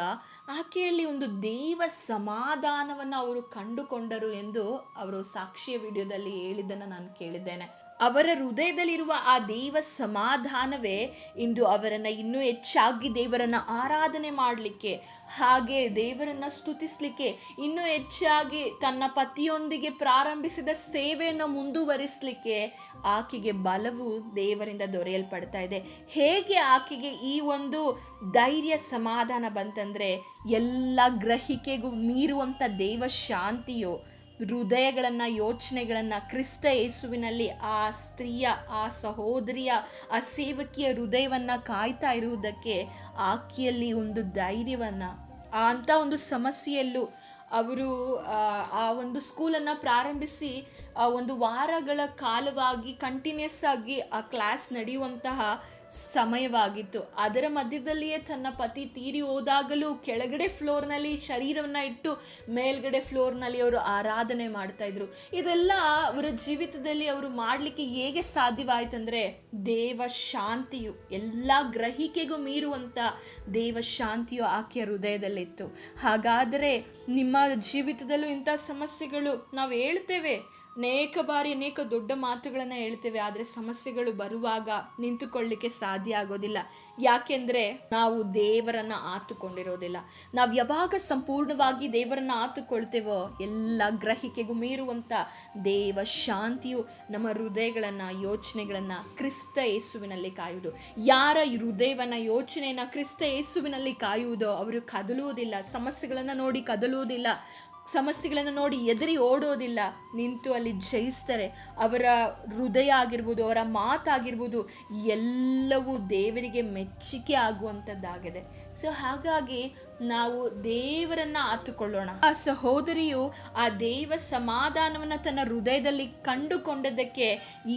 ಆಕೆಯಲ್ಲಿ ಒಂದು ದೇವ ಸಮಾಧಾನವನ್ನು ಅವರು ಕಂಡುಕೊಂಡರು ಎಂದು ಅವರು ಸಾಕ್ಷಿಯ ವಿಡಿಯೋದಲ್ಲಿ ಹೇಳಿದ್ದನ್ನು ನಾನು ಕೇಳಿದ್ದೇನೆ. ಅವರ ಹೃದಯದಲ್ಲಿರುವ ಆ ದೇವ ಸಮಾಧಾನವೇ ಇಂದು ಅವರನ್ನು ಇನ್ನೂ ಹೆಚ್ಚಾಗಿ ದೇವರನ್ನು ಆರಾಧನೆ ಮಾಡಲಿಕ್ಕೆ, ಹಾಗೆ ದೇವರನ್ನು ಸ್ತುತಿಸಲಿಕ್ಕೆ, ಇನ್ನೂ ಹೆಚ್ಚಾಗಿ ತನ್ನ ಪತಿಯೊಂದಿಗೆ ಪ್ರಾರಂಭಿಸಿದ ಸೇವೆಯನ್ನು ಮುಂದುವರಿಸಲಿಕ್ಕೆ ಆಕೆಗೆ ಬಲವು ದೇವರಿಂದ ದೊರೆಯಲ್ಪಡ್ತಾ ಇದೆ. ಹೇಗೆ ಆಕೆಗೆ ಈ ಒಂದು ಧೈರ್ಯ ಸಮಾಧಾನ ಬಂತಂದರೆ, ಎಲ್ಲ ಗ್ರಹಿಕೆಗೂ ಮೀರುವಂಥ ದೇವ ಶಾಂತಿಯು ಹೃದಯಗಳನ್ನು ಯೋಚನೆಗಳನ್ನು ಕ್ರಿಸ್ತ ಯೇಸುವಿನಲ್ಲಿ ಆ ಸ್ತ್ರೀಯ ಆ ಸಹೋದರಿಯ ಆ ಸೇವಕಿಯ ಹೃದಯವನ್ನು ಕಾಯ್ತಾ ಇರುವುದಕ್ಕೆ ಆಕೆಯಲ್ಲಿ ಒಂದು ಧೈರ್ಯವನ್ನು ಅಂಥ ಒಂದು ಸಮಸ್ಯೆಯಲ್ಲೂ ಅವರು ಆ, ಒಂದು ಸ್ಕೂಲನ್ನು ಪ್ರಾರಂಭಿಸಿ ಒಂದು ವಾರಗಳ ಕಾಲವಾಗಿ ಕಂಟಿನ್ಯೂಸ್ ಆಗಿ ಆ ಕ್ಲಾಸ್ ನಡೆಯುವಂತಹ ಸಮಯವಾಗಿತ್ತು. ಅದರ ಮಧ್ಯದಲ್ಲಿಯೇ ತನ್ನ ಪತಿ ತೀರಿ ಹೋದಾಗಲೂ ಕೆಳಗಡೆ ಫ್ಲೋರ್ನಲ್ಲಿ ಶರೀರವನ್ನು ಇಟ್ಟು ಮೇಲ್ಗಡೆ ಫ್ಲೋರ್ನಲ್ಲಿ ಅವರು ಆರಾಧನೆ ಮಾಡ್ತಾ ಇದ್ರು. ಇದೆಲ್ಲ ಅವರ ಜೀವಿತದಲ್ಲಿ ಅವರು ಮಾಡಲಿಕ್ಕೆ ಹೇಗೆ ಸಾಧ್ಯವಾಯ್ತಂದರೆ ದೇವ ಶಾಂತಿಯು, ಎಲ್ಲ ಗ್ರಹಿಕೆಗೂ ಮೀರುವಂಥ ದೇವ ಶಾಂತಿಯು ಆಕೆಯ ಹೃದಯದಲ್ಲಿತ್ತು. ಹಾಗಾದರೆ ನಿಮ್ಮ ಜೀವಿತದಲ್ಲೂ ಇಂಥ ಸಮಸ್ಯೆಗಳು ನಾವು ಹೇಳ್ತೇವೆ. ಅನೇಕ ಬಾರಿ ಅನೇಕ ದೊಡ್ಡ ಮಾತುಗಳನ್ನು ಹೇಳ್ತೇವೆ. ಆದರೆ ಸಮಸ್ಯೆಗಳು ಬರುವಾಗ ನಿಂತುಕೊಳ್ಳಿಕ್ಕೆ ಸಾಧ್ಯ ಆಗೋದಿಲ್ಲ. ಯಾಕೆಂದರೆ ನಾವು ದೇವರನ್ನು ಆತುಕೊಂಡಿರೋದಿಲ್ಲ. ನಾವು ಯಾವಾಗ ಸಂಪೂರ್ಣವಾಗಿ ದೇವರನ್ನು ಆತುಕೊಳ್ತೇವೋ, ಎಲ್ಲ ಗ್ರಹಿಕೆಗೂ ಮೀರುವಂಥ ದೇವ ಶಾಂತಿಯು ನಮ್ಮ ಹೃದಯಗಳನ್ನು, ಯೋಚನೆಗಳನ್ನು ಕ್ರಿಸ್ತ ಯೇಸುವಿನಲ್ಲಿ ಕಾಯುವುದು. ಯಾರ ಹೃದಯವನ್ನು, ಯೋಚನೆಯನ್ನು ಕ್ರಿಸ್ತ ಯೇಸುವಿನಲ್ಲಿ ಕಾಯುವುದೋ, ಅವರು ಕದಲುವುದಿಲ್ಲ. ಸಮಸ್ಯೆಗಳನ್ನು ನೋಡಿ ಕದಲುವುದಿಲ್ಲ. ಸಮಸ್ಯೆಗಳನ್ನು ನೋಡಿ ಎದುರಿ ಓಡೋದಿಲ್ಲ. ನಿಂತು ಅಲ್ಲಿ ಜಯಿಸ್ತಾರೆ. ಅವರ ಹೃದಯ ಆಗಿರ್ಬೋದು, ಅವರ ಮಾತಾಗಿರ್ಬೋದು, ಎಲ್ಲವೂ ದೇವರಿಗೆ ಮೆಚ್ಚುಗೆ ಆಗುವಂಥದ್ದಾಗಿದೆ. ಸೊ ಹಾಗಾಗಿ ನಾವು ದೇವರನ್ನ ಆತುಕೊಳ್ಳೋಣ. ಆ ಸಹೋದರಿಯು ಆ ದೇವ ಸಮಾಧಾನವನ್ನು ತನ್ನ ಹೃದಯದಲ್ಲಿ ಕಂಡುಕೊಂಡದಕ್ಕೆ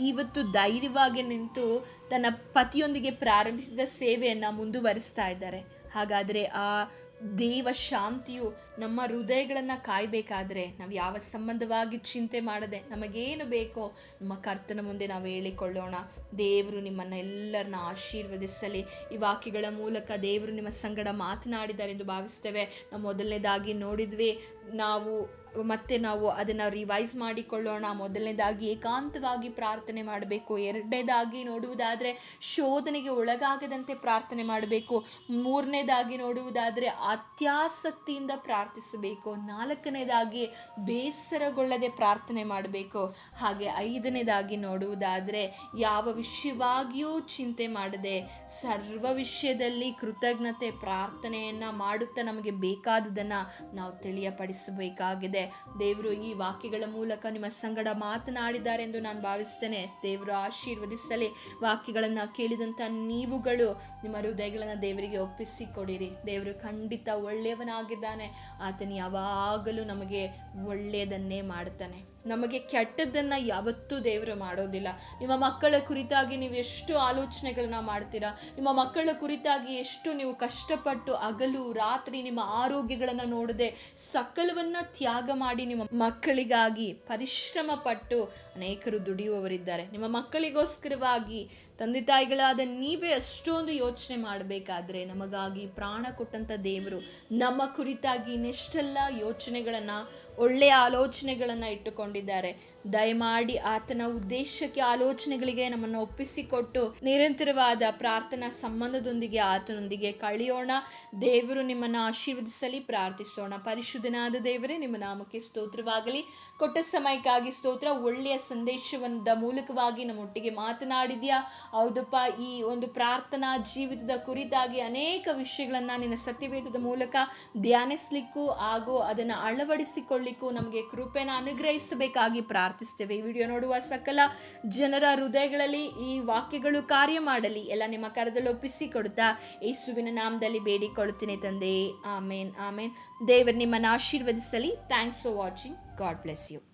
ಇವತ್ತು ಧೈರ್ಯವಾಗಿ ನಿಂತು ತನ್ನ ಪತಿಯೊಂದಿಗೆ ಪ್ರಾರಂಭಿಸಿದ ಸೇವೆಯನ್ನು ಮುಂದುವರಿಸ್ತಾ ಇದ್ದಾರೆ. ಹಾಗಾದರೆ ಆ ದೇವ ಶಾಂತಿಯು ನಮ್ಮ ಹೃದಯಗಳನ್ನು ಕಾಯಬೇಕಾದ್ರೆ ನಾವು ಯಾವ ಸಂಬಂಧವಾಗಿ ಚಿಂತೆ ಮಾಡದೆ ನಮಗೇನು ಬೇಕೋ ನಮ್ಮ ಕರ್ತನ ಮುಂದೆ ನಾವು ಹೇಳಿಕೊಳ್ಳೋಣ. ದೇವರು ನಿಮ್ಮನ್ನು ಎಲ್ಲರನ್ನ ಆಶೀರ್ವದಿಸಲಿ. ಈ ವಾಕ್ಯಗಳ ಮೂಲಕ ದೇವರು ನಿಮ್ಮ ಸಂಗಡ ಮಾತನಾಡಿದ್ದಾರೆ ಎಂದು ಭಾವಿಸ್ತೇವೆ. ನಾವು ಮೊದಲನೇದಾಗಿ ನೋಡಿದ್ವಿ, ನಾವು ಮತ್ತೆ ನಾವು ಅದನ್ನು ರಿವೈಸ್ ಮಾಡಿಕೊಳ್ಳೋಣ. ಮೊದಲನೇದಾಗಿ ಏಕಾಂತವಾಗಿ ಪ್ರಾರ್ಥನೆ ಮಾಡಬೇಕು. ಎರಡನೇದಾಗಿ ನೋಡುವುದಾದರೆ ಶೋಧನೆಗೆ ಒಳಗಾಗದಂತೆ ಪ್ರಾರ್ಥನೆ ಮಾಡಬೇಕು. ಮೂರನೇದಾಗಿ ನೋಡುವುದಾದರೆ ಅತ್ಯಾಸಕ್ತಿಯಿಂದ ಪ್ರಾರ್ಥಿಸಬೇಕು. ನಾಲ್ಕನೇದಾಗಿ ಬೇಸರಗೊಳ್ಳದೆ ಪ್ರಾರ್ಥನೆ ಮಾಡಬೇಕು. ಹಾಗೆ ಐದನೇದಾಗಿ ನೋಡುವುದಾದರೆ, ಯಾವ ವಿಷಯವಾಗಿಯೂ ಚಿಂತೆ ಮಾಡದೆ ಸರ್ವ ವಿಷಯದಲ್ಲಿ ಕೃತಜ್ಞತೆ ಪ್ರಾರ್ಥನೆಯನ್ನು ಮಾಡುತ್ತಾ ನಮಗೆ ಬೇಕಾದುದನ್ನು ನಾವು ತಿಳಿಯಪಡಿಸಬೇಕಾಗಿದೆ. ದೇವರು ಈ ವಾಕ್ಯಗಳ ಮೂಲಕ ನಿಮ್ಮ ಸಂಗಡ ಮಾತನಾಡಿದ್ದಾರೆ ಎಂದು ನಾನು ಭಾವಿಸ್ತೇನೆ. ದೇವರು ಆಶೀರ್ವದಿಸಲಿ. ವಾಕ್ಯಗಳನ್ನು ಕೇಳಿದಂಥ ನೀವುಗಳು ನಿಮ್ಮ ಹೃದಯಗಳನ್ನು ದೇವರಿಗೆ ಒಪ್ಪಿಸಿ ಕೊಡಿರಿ. ದೇವರು ಖಂಡಿತ ಒಳ್ಳೆಯವನಾಗಿದ್ದಾನೆ. ಆತನು ಯಾವಾಗಲೂ ನಮಗೆ ಒಳ್ಳೆಯದನ್ನೇ ಮಾಡ್ತಾನೆ ನಮಗೆ ಕೆಟ್ಟದ್ದನ್ನು ಯಾವತ್ತೂ ದೇವರು ಮಾಡೋದಿಲ್ಲ. ನಿಮ್ಮ ಮಕ್ಕಳ ಕುರಿತಾಗಿ ನೀವು ಎಷ್ಟು ಆಲೋಚನೆಗಳನ್ನ ಮಾಡ್ತೀರಾ? ನಿಮ್ಮ ಮಕ್ಕಳ ಕುರಿತಾಗಿ ಎಷ್ಟು ನೀವು ಕಷ್ಟಪಟ್ಟು ಹಗಲು, ರಾತ್ರಿ ನಿಮ್ಮ ಆರೋಗ್ಯಗಳನ್ನು ನೋಡದೆ ಸಕಲವನ್ನ ತ್ಯಾಗ ಮಾಡಿ ನಿಮ್ಮ ಮಕ್ಕಳಿಗಾಗಿ ಪರಿಶ್ರಮ ಪಟ್ಟು ಅನೇಕರು ದುಡಿಯುವವರಿದ್ದಾರೆ. ನಿಮ್ಮ ಮಕ್ಕಳಿಗೋಸ್ಕರವಾಗಿ ತಂದೆ ತಾಯಿಗಳಾದ ನೀವೇ ಅಷ್ಟೊಂದು ಯೋಚನೆ ಮಾಡಬೇಕಾದ್ರೆ ನಮಗಾಗಿ ಪ್ರಾಣ ಕೊಟ್ಟಂಥ ದೇವರು ನಮ್ಮ ಕುರಿತಾಗಿ ಇನ್ನೆಷ್ಟೆಲ್ಲ ಯೋಚನೆಗಳನ್ನು, ಒಳ್ಳೆಯ ಆಲೋಚನೆಗಳನ್ನು ಇಟ್ಟುಕೊಂಡಿದ್ದಾರೆ ದಯಮಾಡಿ ಆತನ ಉದ್ದೇಶಕ್ಕೆ ಆಲೋಚನೆಗಳಿಗೆ ನಮ್ಮನ್ನು ಒಪ್ಪಿಸಿಕೊಟ್ಟು ನಿರಂತರವಾದ ಪ್ರಾರ್ಥನಾ ಸಂಬಂಧದೊಂದಿಗೆ ಆತನೊಂದಿಗೆ ಕಳೆಯೋಣ. ದೇವರು ನಿಮ್ಮನ್ನು ಆಶೀರ್ವದಿಸಲಿ, ಪ್ರಾರ್ಥಿಸೋಣ. ಪರಿಶುದ್ಧನಾದ ದೇವರೇ, ನಿಮ್ಮ ನಾಮಕ್ಕೆ ಸ್ತೋತ್ರವಾಗಲಿ. ಕೊಟ್ಟ ಸಮಯಕ್ಕಾಗಿ ಸ್ತೋತ್ರ, ಒಳ್ಳೆಯ ಸಂದೇಶವನ್ನ ಮೂಲಕವಾಗಿ ನಮ್ಮೊಟ್ಟಿಗೆ ಮಾತನಾಡಿದ್ಯಾ? ಹೌದಪ್ಪ, ಈ ಒಂದು ಪ್ರಾರ್ಥನಾ ಜೀವಿತದ ಕುರಿತಾಗಿ ಅನೇಕ ವಿಷಯಗಳನ್ನು ನಿನ್ನ ಸತ್ಯವೇದದ ಮೂಲಕ ಧ್ಯಾನಿಸ್ಲಿಕ್ಕೂ ಹಾಗೂ ಅದನ್ನು ಅಳವಡಿಸಿಕೊಳ್ಳಿಕ್ಕೂ ನಮಗೆ ಕೃಪೆನ ಅನುಗ್ರಹಿಸಬೇಕಾಗಿ ಪ್ರಾರ್ಥಿಸ್ತೇವೆ. ಈ ವಿಡಿಯೋ ನೋಡುವ ಸಕಲ ಜನರ ಹೃದಯಗಳಲ್ಲಿ ಈ ವಾಕ್ಯಗಳು ಕಾರ್ಯ ಮಾಡಲಿ. ಎಲ್ಲ ನಿಮ್ಮ ಕರದಲ್ಲಿ ಒಪ್ಪಿಸಿಕೊಡ್ತಾ ಯೇಸುವಿನ ನಾಮದಲ್ಲಿ ಬೇಡಿಕೊಳ್ಳುತ್ತೇನೆ ತಂದೆ. ಆಮೇನ್ ಆಮೇನ್. ದೇವರು ನಿಮ್ಮನ್ನು ಆಶೀರ್ವದಿಸಲಿ. Thanks for watching God bless you.